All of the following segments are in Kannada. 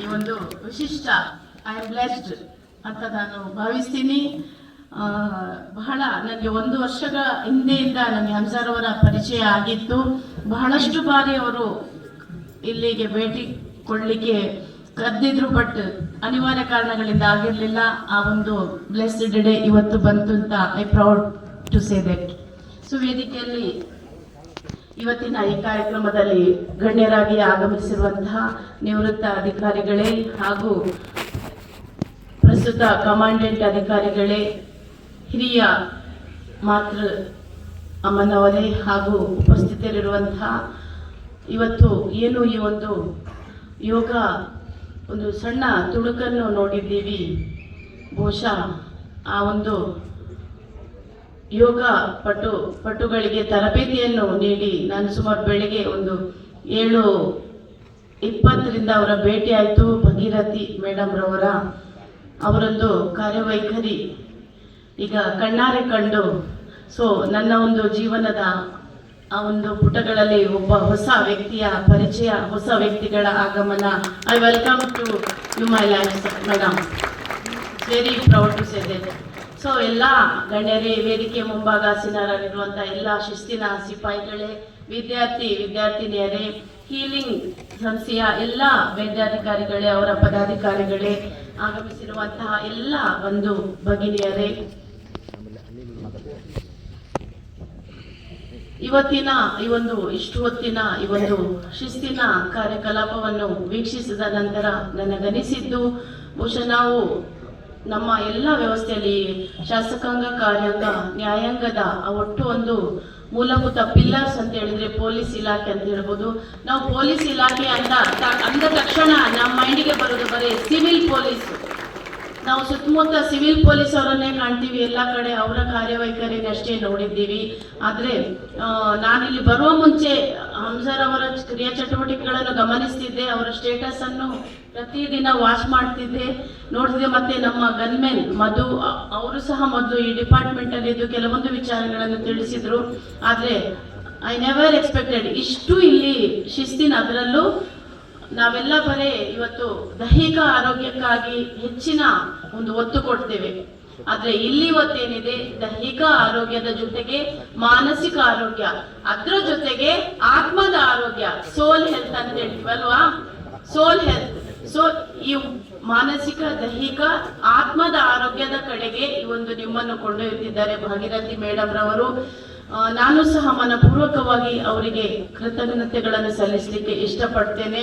ಈ ಒಂದು ವಿಶಿಷ್ಟ ಐ ಆಮ್ ಬ್ಲೆಸ್ಡ್ ಅಂತ ನಾನು ಭಾವಿಸ್ತೀನಿ. ಬಹಳ ನನಗೆ ಒಂದು ವರ್ಷದ ಹಿಂದೆಯಿಂದ ನನಗೆ ಹಂಸರ್ ಅವರ ಪರಿಚಯ ಆಗಿತ್ತು. ಬಹಳಷ್ಟು ಬಾರಿ ಅವರು ಇಲ್ಲಿಗೆ ಭೇಟಿ ಕೊಡಲಿಕ್ಕೆ ಕರೆದಿದ್ರು, ಬಟ್ ಅನಿವಾರ್ಯ ಕಾರಣಗಳಿಂದ ಆಗಿರಲಿಲ್ಲ. ಆ ಒಂದು ಬ್ಲೆಸ್ಡ್ ಡೇ ಇವತ್ತು ಬಂತು ಅಂತ I proud to say that so ವೇದಿಕೆಯಲ್ಲಿ ಇವತ್ತಿನ ಈ ಕಾರ್ಯಕ್ರಮದಲ್ಲಿ ಗಣ್ಯರಾಗಿ ಆಗಮಿಸಿರುವಂತಹ ನಿವೃತ್ತ ಅಧಿಕಾರಿಗಳೇ ಹಾಗೂ ಪ್ರಸ್ತುತ ಕಮಾಂಡೆಂಟ್ ಅಧಿಕಾರಿಗಳೇ, ಹಿರಿಯ ಮಾತೃ ಅಮ್ಮನವರೇ ಹಾಗೂ ಉಪಸ್ಥಿತರಿರುವಂತಹ ಇವತ್ತು ಏನು ಈ ಒಂದು ಯೋಗ, ಒಂದು ಸಣ್ಣ ತುಣುಕನ್ನು ನೋಡಿದ್ದೀವಿ. ಬಹುಶಃ ಆ ಒಂದು ಯೋಗ ಪಟು, ಪಟುಗಳಿಗೆ ತರಬೇತಿಯನ್ನು ನೀಡಿ ನಾನು ಸುಮಾರು ಬೆಳಿಗ್ಗೆ ಒಂದು ಏಳು ಇಪ್ಪತ್ತರಿಂದ ಅವರ ಭೇಟಿ ಆಯಿತು. ಭಗೀರಥಿ ಮೇಡಮ್ ರವರ, ಅವರೊಂದು ಕಾರ್ಯವೈಖರಿ. ಈಗ ಕಣ್ಣಾರೆ ಕಂಡು, ಸೊ ನನ್ನ ಒಂದು ಜೀವನದ ಆ ಒಂದು ಪುಟಗಳಲ್ಲಿ ಒಬ್ಬ ಹೊಸ ವ್ಯಕ್ತಿಯ ಪರಿಚಯ, ಹೊಸ ವ್ಯಕ್ತಿಗಳ ಆಗಮನ. I welcome to you my life madam very proud to say that so ಎಲ್ಲ ಗಣ್ಯರೇ, ವೇದಿಕೆ ಮುಂಭಾಗಾಸೀನರಾಗಿರುವಂಥ ಎಲ್ಲ ಶಿಸ್ತಿನ ಸಿಪಾಯಿಗಳೇ, ವಿದ್ಯಾರ್ಥಿ, ವಿದ್ಯಾರ್ಥಿನಿಯರೇ ಹೀಲಿಂಗ್ ಸಂಸ್ಥೆಯ ಎಲ್ಲ ವೈದ್ಯಾಧಿಕಾರಿಗಳೇ, ಅವರ ಪದಾಧಿಕಾರಿಗಳೇ, ಆಗಮಿಸಿರುವಂತಹ ಎಲ್ಲ ಒಂದು ಭಗಿನಿಯರೇ. ಇವತ್ತಿನ ಈ ಒಂದು, ಇಷ್ಟು ಹೊತ್ತಿನ ಈ ಒಂದು ಶಿಸ್ತಿನ ಕಾರ್ಯಕಲಾಪವನ್ನು ವೀಕ್ಷಿಸಿದ ನಂತರ ನನಗನಿಸಿದ್ದು ಬಹುಶಃ ನಾವು ನಮ್ಮ ಎಲ್ಲ ವ್ಯವಸ್ಥೆಯಲ್ಲಿ ಶಾಸಕಾಂಗ ಕಾರ್ಯಾಂಗ, ನ್ಯಾಯಾಂಗದ ಒಟ್ಟು ಒಂದು ಮೂಲಭೂತ ಪಿಲ್ಲರ್ಸ್ ಅಂತ ಹೇಳಿದ್ರೆ ಪೊಲೀಸ್ ಇಲಾಖೆ ಅಂತ ಹೇಳ್ಬೋದು. ನಾವು ಪೊಲೀಸ್ ಇಲಾಖೆ ಅಂತ ಅಂದ ತಕ್ಷಣ ನಮ್ಮ ಮೈಂಡಿಗೆ ಬರೋದು ಬರೀ ಸಿವಿಲ್ ಪೊಲೀಸ್ ನಾವು ಸುತ್ತಮುತ್ತ ಸಿವಿಲ್ ಪೊಲೀಸ್ ಅವರನ್ನೇ ಕಾಣ್ತೀವಿ, ಎಲ್ಲ ಕಡೆ ಅವರ ಕಾರ್ಯವೈಖರಿನ ಅಷ್ಟೇ ನೋಡಿದ್ದೀವಿ. ಆದರೆ ನಾನಿಲ್ಲಿ ಬರುವ ಮುಂಚೆ ಹಂಸರ್ ಅವರ ಕ್ರಿಯಾ ಚಟುವಟಿಕೆಗಳನ್ನು ಗಮನಿಸ್ತಿದ್ದೆ, ಅವರ ಸ್ಟೇಟಸ್ ಅನ್ನು ಪ್ರತಿದಿನ ವಾಚ್ ಮಾಡ್ತಿದ್ದೆ, ನೋಡ್ತಿದ್ದೆ. ಮತ್ತೆ ನಮ್ಮ ಗನ್ಮೆನ್ ಮಧು ಅವರು ಸಹ ಮೊದಲು ಈ ಡಿಪಾರ್ಟ್ಮೆಂಟ್ ಅಲ್ಲಿ ಇದ್ದು ಕೆಲವೊಂದು ವಿಚಾರಗಳನ್ನು ತಿಳಿಸಿದ್ರು. ಆದರೆ ಐ ನೆವರ್ ಎಕ್ಸ್ಪೆಕ್ಟೆಡ್ ಇಷ್ಟು ಇಲ್ಲಿ ಶಿಸ್ತಿನ, ಅದರಲ್ಲೂ ನಾವೆಲ್ಲ ಬರೇ ಇವತ್ತು ದೈಹಿಕ ಆರೋಗ್ಯಕ್ಕಾಗಿ ಹೆಚ್ಚಿನ ಒಂದು ಒತ್ತು ಕೊಡ್ತೇವೆ. ಆದ್ರೆ ಇಲ್ಲಿ ಇವತ್ತೇನಿದೆ ದೈಹಿಕ ಆರೋಗ್ಯದ ಜೊತೆಗೆ ಮಾನಸಿಕ ಆರೋಗ್ಯ, ಅದ್ರ ಜೊತೆಗೆ ಆತ್ಮದ ಆರೋಗ್ಯ ಸೋಲ್ ಹೆಲ್ತ್ ಅಂತ ಹೇಳ್ತೀವಲ್ವಾ ಸೋಲ್ ಹೆಲ್ತ್ ಸೊ ಈ ಮಾನಸಿಕ, ದೈಹಿಕ, ಆತ್ಮದ ಆರೋಗ್ಯದ ಕಡೆಗೆ ಈ ಒಂದು ನಿಮ್ಮನ್ನು ಕೊಂಡೊಯ್ಯುತ್ತಿದ್ದಾರೆ ಭಾಗೀರಥಿ ಮೇಡಮ್ ರವರು. ನಾನು ಸಹ ಮನಪೂರ್ವಕವಾಗಿ ಅವರಿಗೆ ಕೃತಜ್ಞತೆಗಳನ್ನು ಸಲ್ಲಿಸಲಿಕ್ಕೆ ಇಷ್ಟಪಡ್ತೇನೆ.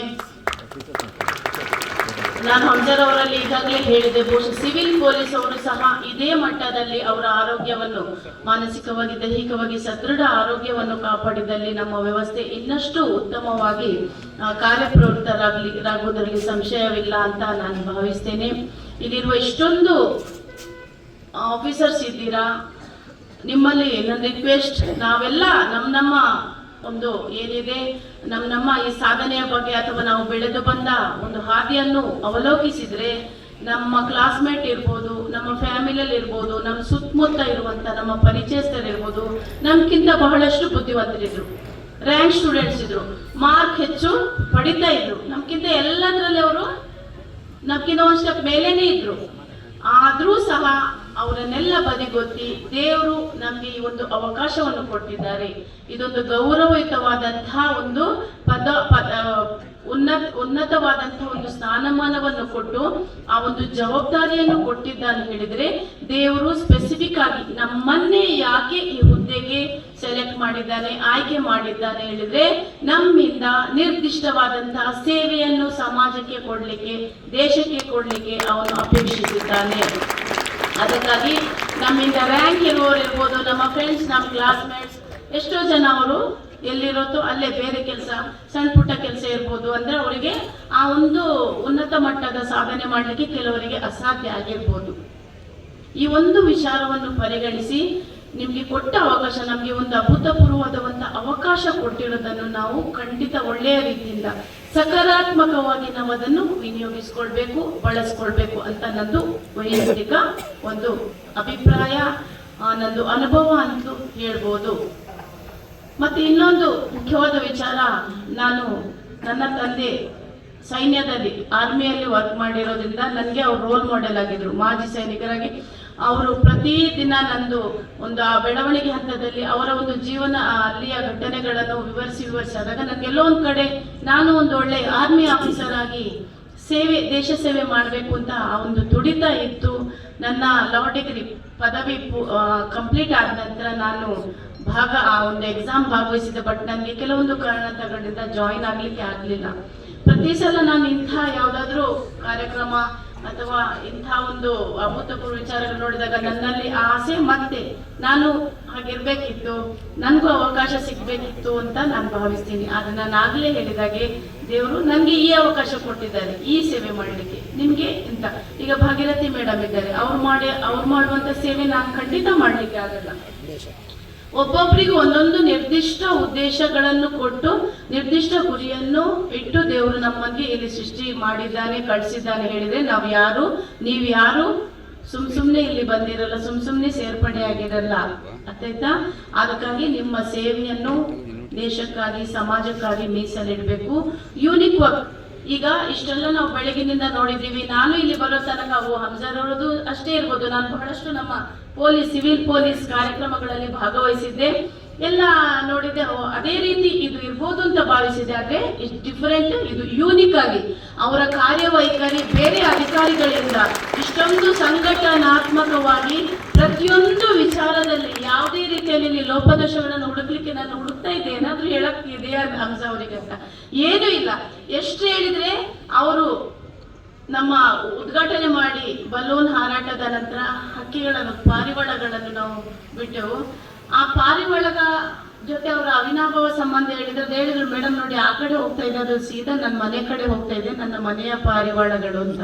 ನಾನು ಹಂಜರ್ ಅವರಲ್ಲಿ ಈಗಾಗಲೇ ಹೇಳಿದೆ, ಬಹುಶಃ ಸಿವಿಲ್ ಪೊಲೀಸ್ ಅವರು ಸಹ ಇದೇ ಮಟ್ಟದಲ್ಲಿ ಅವರ ಆರೋಗ್ಯವನ್ನು ಮಾನಸಿಕವಾಗಿ, ದೈಹಿಕವಾಗಿ ಸದೃಢ ಆರೋಗ್ಯವನ್ನು ಕಾಪಾಡಿದಲ್ಲಿ ನಮ್ಮ ವ್ಯವಸ್ಥೆ ಇನ್ನಷ್ಟು ಉತ್ತಮವಾಗಿ ಕಾರ್ಯಪ್ರವೃತ್ತರಾಗಲಿ ರಾಗುವುದರಲ್ಲಿ ಸಂಶಯವಿಲ್ಲ ಅಂತ ನಾನು ಭಾವಿಸ್ತೇನೆ. ಇಲ್ಲಿರುವ ಇಷ್ಟೊಂದು ಆಫೀಸರ್ಸ್ ಇದ್ದೀರಾ? ನಿಮ್ಮಲ್ಲಿ ನನ್ನ ರಿಕ್ವೆಸ್ಟ್ ನಾವೆಲ್ಲ ನಮ್ಮ ನಮ್ಮ ಒಂದು ಏನಿದೆ ನಮ್ಮ ನಮ್ಮ ಈ ಸಾಧನೆಯ ಬಗ್ಗೆ ಅಥವಾ ನಾವು ಬೆಳೆದು ಬಂದ ಒಂದು ಹಾದಿಯನ್ನು ಅವಲೋಕಿಸಿದ್ರೆ, ನಮ್ಮ ಕ್ಲಾಸ್ಮೇಟ್ ಇರ್ಬೋದು, ನಮ್ಮ ಫ್ಯಾಮಿಲಿಯಲ್ಲಿ ಇರ್ಬೋದು ನಮ್ಮ ಸುತ್ತಮುತ್ತ ಇರುವಂತ ನಮ್ಮ ಪರಿಚಯಸ್ಥರಿರ್ಬೋದು ನಮ್ಗಿಂತ ಬಹಳಷ್ಟು ಬುದ್ಧಿವಂತರಿದ್ರು. ರ್ಯಾಂಕ್ ಸ್ಟೂಡೆಂಟ್ಸ್ ಇದ್ರು. ಮಾರ್ಕ್ ಹೆಚ್ಚು ಪಡಿತಾ ಇದ್ರು. ನಮ್ಗಿಂತ ಎಲ್ಲದರಲ್ಲಿ ಅವರು ನಮ್ಗಿಂತ ಒಂದು ಸ್ಟೆಪ್ ಮೇಲೇನೆ ಇದ್ರು. ಆದ್ರೂ ಸಹ ಅವರನ್ನೆಲ್ಲ ಬದಿಗೊತ್ತಿ ದೇವರು ನಮ್ಗೆ ಈ ಒಂದು ಅವಕಾಶವನ್ನು ಕೊಟ್ಟಿದ್ದಾರೆ. ಇದೊಂದು ಗೌರವಯುತವಾದಂತಹ ಒಂದು ಪದ ಪದ ಉನ್ನತ ಉನ್ನತವಾದಂತಹ ಒಂದು ಸ್ಥಾನಮಾನವನ್ನು ಕೊಟ್ಟು ಆ ಒಂದು ಜವಾಬ್ದಾರಿಯನ್ನು ಕೊಟ್ಟಿದ್ದಾನೆ ಹೇಳಿದ್ರೆ ದೇವರು ಸ್ಪೆಸಿಫಿಕ್ ಆಗಿ ನಮ್ಮನ್ನೇ ಯಾಕೆ ಈ ಹುದ್ದೆಗೆ ಸೆಲೆಕ್ಟ್ ಮಾಡಿದ್ದಾನೆ ಆಯ್ಕೆ ಮಾಡಿದ್ದಾನೆ ಹೇಳಿದ್ರೆ ನಮ್ಮಿಂದ ನಿರ್ದಿಷ್ಟವಾದಂತಹ ಸೇವೆಯನ್ನು ಸಮಾಜಕ್ಕೆ ಕೊಡ್ಲಿಕ್ಕೆ, ದೇಶಕ್ಕೆ ಕೊಡ್ಲಿಕ್ಕೆ ಅವನು ಅಪೇಕ್ಷಿಸಿದ್ದಾನೆ. ಅದಕ್ಕಾಗಿ ನಮ್ಮಿಂದ ರ್ಯಾಂಕ್ ಇರುವವರು ಇರ್ಬೋದು ನಮ್ಮ ಫ್ರೆಂಡ್ಸ್ ನಮ್ಮ ಕ್ಲಾಸ್ಮೇಟ್ಸ್ ಎಷ್ಟೋ ಜನ ಅವರು ಎಲ್ಲಿರೋತೋ ಅಲ್ಲೇ ಬೇರೆ ಕೆಲಸ, ಸಣ್ಣ ಪುಟ್ಟ ಕೆಲಸ ಇರ್ಬೋದು ಅಂದರೆ ಅವರಿಗೆ ಆ ಒಂದು ಉನ್ನತ ಮಟ್ಟದ ಸಾಧನೆ ಮಾಡಲಿಕ್ಕೆ ಕೆಲವರಿಗೆ ಅಸಾಧ್ಯ ಆಗಿರ್ಬೋದು. ಈ ಒಂದು ವಿಚಾರವನ್ನು ಪರಿಗಣಿಸಿ ನಿಮಗೆ ಕೊಟ್ಟ ಅವಕಾಶ, ನಮಗೆ ಒಂದು ಅಭೂತಪೂರ್ವವಾದ ಒಂದು ಅವಕಾಶ ಕೊಟ್ಟಿರೋದನ್ನು ನಾವು ಖಂಡಿತ ಒಳ್ಳೆಯ ರೀತಿಯಿಂದ ಸಕಾರಾತ್ಮಕವಾಗಿ ನಾವು ಅದನ್ನು ವಿನಿಯೋಗಿಸ್ಕೊಳ್ಬೇಕು, ಬಳಸ್ಕೊಳ್ಬೇಕು ಅಂತ ನಂದು ವೈಯಕ್ತಿಕ ಒಂದು ಅಭಿಪ್ರಾಯ ನಂದು ಅನುಭವ ಅಂತ ಹೇಳ್ಬೋದು. ಮತ್ತೆ ಇನ್ನೊಂದು ಮುಖ್ಯವಾದ ವಿಚಾರ, ನಾನು ನನ್ನ ತಂದೆ ಸೈನ್ಯದಲ್ಲಿ, ಆರ್ಮಿಯಲ್ಲಿ ವರ್ಕ್ ಮಾಡಿರೋದ್ರಿಂದ ನನಗೆ ಅವ್ರು ರೋಲ್ ಮಾಡೆಲ್ ಆಗಿದ್ರು. ಮಾಜಿ ಸೈನಿಕರಾಗಿ ಅವರು ಪ್ರತಿದಿನ ನಂದು ಒಂದು ಆ ಬೆಳವಣಿಗೆ ಹಂತದಲ್ಲಿ ಅವರ ಒಂದು ಜೀವನ ಅಲ್ಲಿಯ ಘಟನೆಗಳನ್ನು ವಿವರಿಸಿ ವಿವರಿಸಿ ಆದಾಗ ನನಗೆಲ್ಲೋ ಒಂದು ಕಡೆ ನಾನು ಒಂದು ಒಳ್ಳೆ ಆರ್ಮಿ ಆಫೀಸರ್ ಆಗಿ ಸೇವೆ, ದೇಶ ಸೇವೆ ಮಾಡಬೇಕು ಅಂತ ಆ ಒಂದು ತುಡಿತ ಇತ್ತು. ನನ್ನ ಲಾ ಡಿಗ್ರಿ ಪದವಿ ಕಂಪ್ಲೀಟ್ ಆದ ನಂತರ ನಾನು ಭಾಗ, ಆ ಒಂದು ಎಕ್ಸಾಮ್ ಭಾಗವಹಿಸಿದೆ ಬಟ್ ನನಗೆ ಕೆಲವೊಂದು ಕಾರಣ ತಗೊಂಡಿದ್ದ ಜಾಯಿನ್ ಆಗಲಿಕ್ಕೆ ಆಗಲಿಲ್ಲ. ಪ್ರತಿ ಸಲ ನಾನು ಇಂಥ ಯಾವುದಾದ್ರೂ ಕಾರ್ಯಕ್ರಮ ಅಥವಾ ಇಂಥ ಒಂದು ಅಭೂತಪೂರ್ವ ವಿಚಾರಗಳು ನೋಡಿದಾಗ ನನ್ನಲ್ಲಿ ಆಸೆ ಮತ್ತೆ ನಾನು ಹಾಗಿರ್ಬೇಕಿತ್ತು, ನನಗೂ ಅವಕಾಶ ಸಿಗ್ಬೇಕಿತ್ತು ಅಂತ ನಾನು ಭಾವಿಸ್ತೀನಿ. ಆದ್ರೆ ನಾನು ಆಗ್ಲೇ ಹೇಳಿದಾಗೆ ದೇವರು ನನಗೆ ಈ ಅವಕಾಶ ಕೊಟ್ಟಿದ್ದಾರೆ, ಈ ಸೇವೆ ಮಾಡಲಿಕ್ಕೆ. ನಿಮ್ಗೆ ಇಂತ ಈಗ ಭಾಗೀರಥಿ ಮೇಡಮ್ ಇದ್ದಾರೆ. ಅವ್ರು ಮಾಡಿ, ಅವ್ರು ಮಾಡುವಂತ ಸೇವೆ ನಾನು ಖಂಡಿತ ಮಾಡ್ಲಿಕ್ಕೆ ಆಗಲ್ಲ. ಒಬ್ಬೊಬ್ಬರಿಗೂ ಒಂದೊಂದು ನಿರ್ದಿಷ್ಟ ಉದ್ದೇಶಗಳನ್ನು ಕೊಟ್ಟು, ನಿರ್ದಿಷ್ಟ ಗುರಿಯನ್ನು ಇಟ್ಟು ದೇವರು ನಮ್ಮಲ್ಲಿ ಇಲ್ಲಿ ಸೃಷ್ಟಿ ಮಾಡಿದ್ದಾನೆ, ಕಳಿಸಿದ್ದಾನೆ ಹೇಳಿದ್ರೆ ನಾವು ಯಾರು? ನೀವು ಯಾರು? ಸುಮ್ ಸುಮ್ನೆ ಇಲ್ಲಿ ಬಂದಿರಲ್ಲ, ಸುಮ್ ಸುಮ್ನೆ ಸೇರ್ಪಡೆ ಆಗಿರಲ್ಲ. ಅರ್ಥಾಯ್ತಾ ಅದಕ್ಕಾಗಿ ನಿಮ್ಮ ಸೇವೆಯನ್ನು ದೇಶಕ್ಕಾಗಿ, ಸಮಾಜಕ್ಕಾಗಿ ಮೀಸಲಿಡಬೇಕು. ಯೂನಿಕ್ ವರ್ಕ್ ಈಗ ಇಷ್ಟೆಲ್ಲ ನಾವು ಬೆಳಗಿನಿಂದ ನೋಡಿದ್ದೀವಿ. ನಾನು ಇಲ್ಲಿ ಬರೋ ತನಕ ಓ ಹಂಸರ್ ಅವರದು ಅಷ್ಟೇ ಇರ್ಬೋದು. ನಾನು ಬಹಳಷ್ಟು ನಮ್ಮ ಪೊಲೀಸ್, ಸಿವಿಲ್ ಪೊಲೀಸ್ ಕಾರ್ಯಕ್ರಮಗಳಲ್ಲಿ ಭಾಗವಹಿಸಿದ್ದೆ. ಎಲ್ಲ ನೋಡಿದೆ ಅದೇ ರೀತಿ ಇದು ಇರ್ಬೋದು ಅಂತ ಭಾವಿಸಿದೆ. ಆದ್ರೆ ಇಟ್ ಡಿಫರೆಂಟ್ ಇದು ಯೂನಿಕ್ ಆಗಿ, ಅವರ ಕಾರ್ಯವೈಖರಿ ಬೇರೆ ಅಧಿಕಾರಿಗಳಿಂದ ಇಷ್ಟೊಂದು ಸಂಘಟನಾತ್ಮಕವಾಗಿ ಪ್ರತಿಯೊಂದು ವಿಚಾರದಲ್ಲಿ ಯಾವುದೇ ರೀತಿಯಲ್ಲಿ ಲೋಪದೋಷಗಳನ್ನು ಹುಡುಕ್ಲಿಕ್ಕೆ ನಾನು ಹುಡುಕ್ತಾ ಇದ್ದೆ. ಏನಾದ್ರೂ ಹೇಳಕ್ ಇದೆಯಾ ಹಂಸ ಅವರಿಗೆ ಅಂತ. ಏನೂ ಇಲ್ಲ. ಎಷ್ಟು ಹೇಳಿದ್ರೆ, ಅವರು ನಮ್ಮ ಉದ್ಘಾಟನೆ ಮಾಡಿ ಬಲೂನ್ ಹಾರಾಟದ ನಂತರ ಹಕ್ಕಿಗಳನ್ನು ಪಾರಿವಾಳಗಳನ್ನು ನಾವು ಬಿಟ್ಟೆವು. ಆ ಪಾರಿವಾಳದ ಜೊತೆ ಅವರ ಅವಿನಾಭಾವ ಸಂಬಂಧ ಹೇಳಿದ್ರೆ ಹೇಳಿದ್ರು ಮೇಡಮ್ ನೋಡಿ ಆ ಕಡೆ ಹೋಗ್ತಾ ಇದ್ದಾರೆ ಸೀದಾ ನನ್ನ ಮನೆ ಕಡೆ ಹೋಗ್ತಾ ಇದೆ, ನನ್ನ ಮನೆಯ ಪಾರಿವಾಳಗಳು ಅಂತ.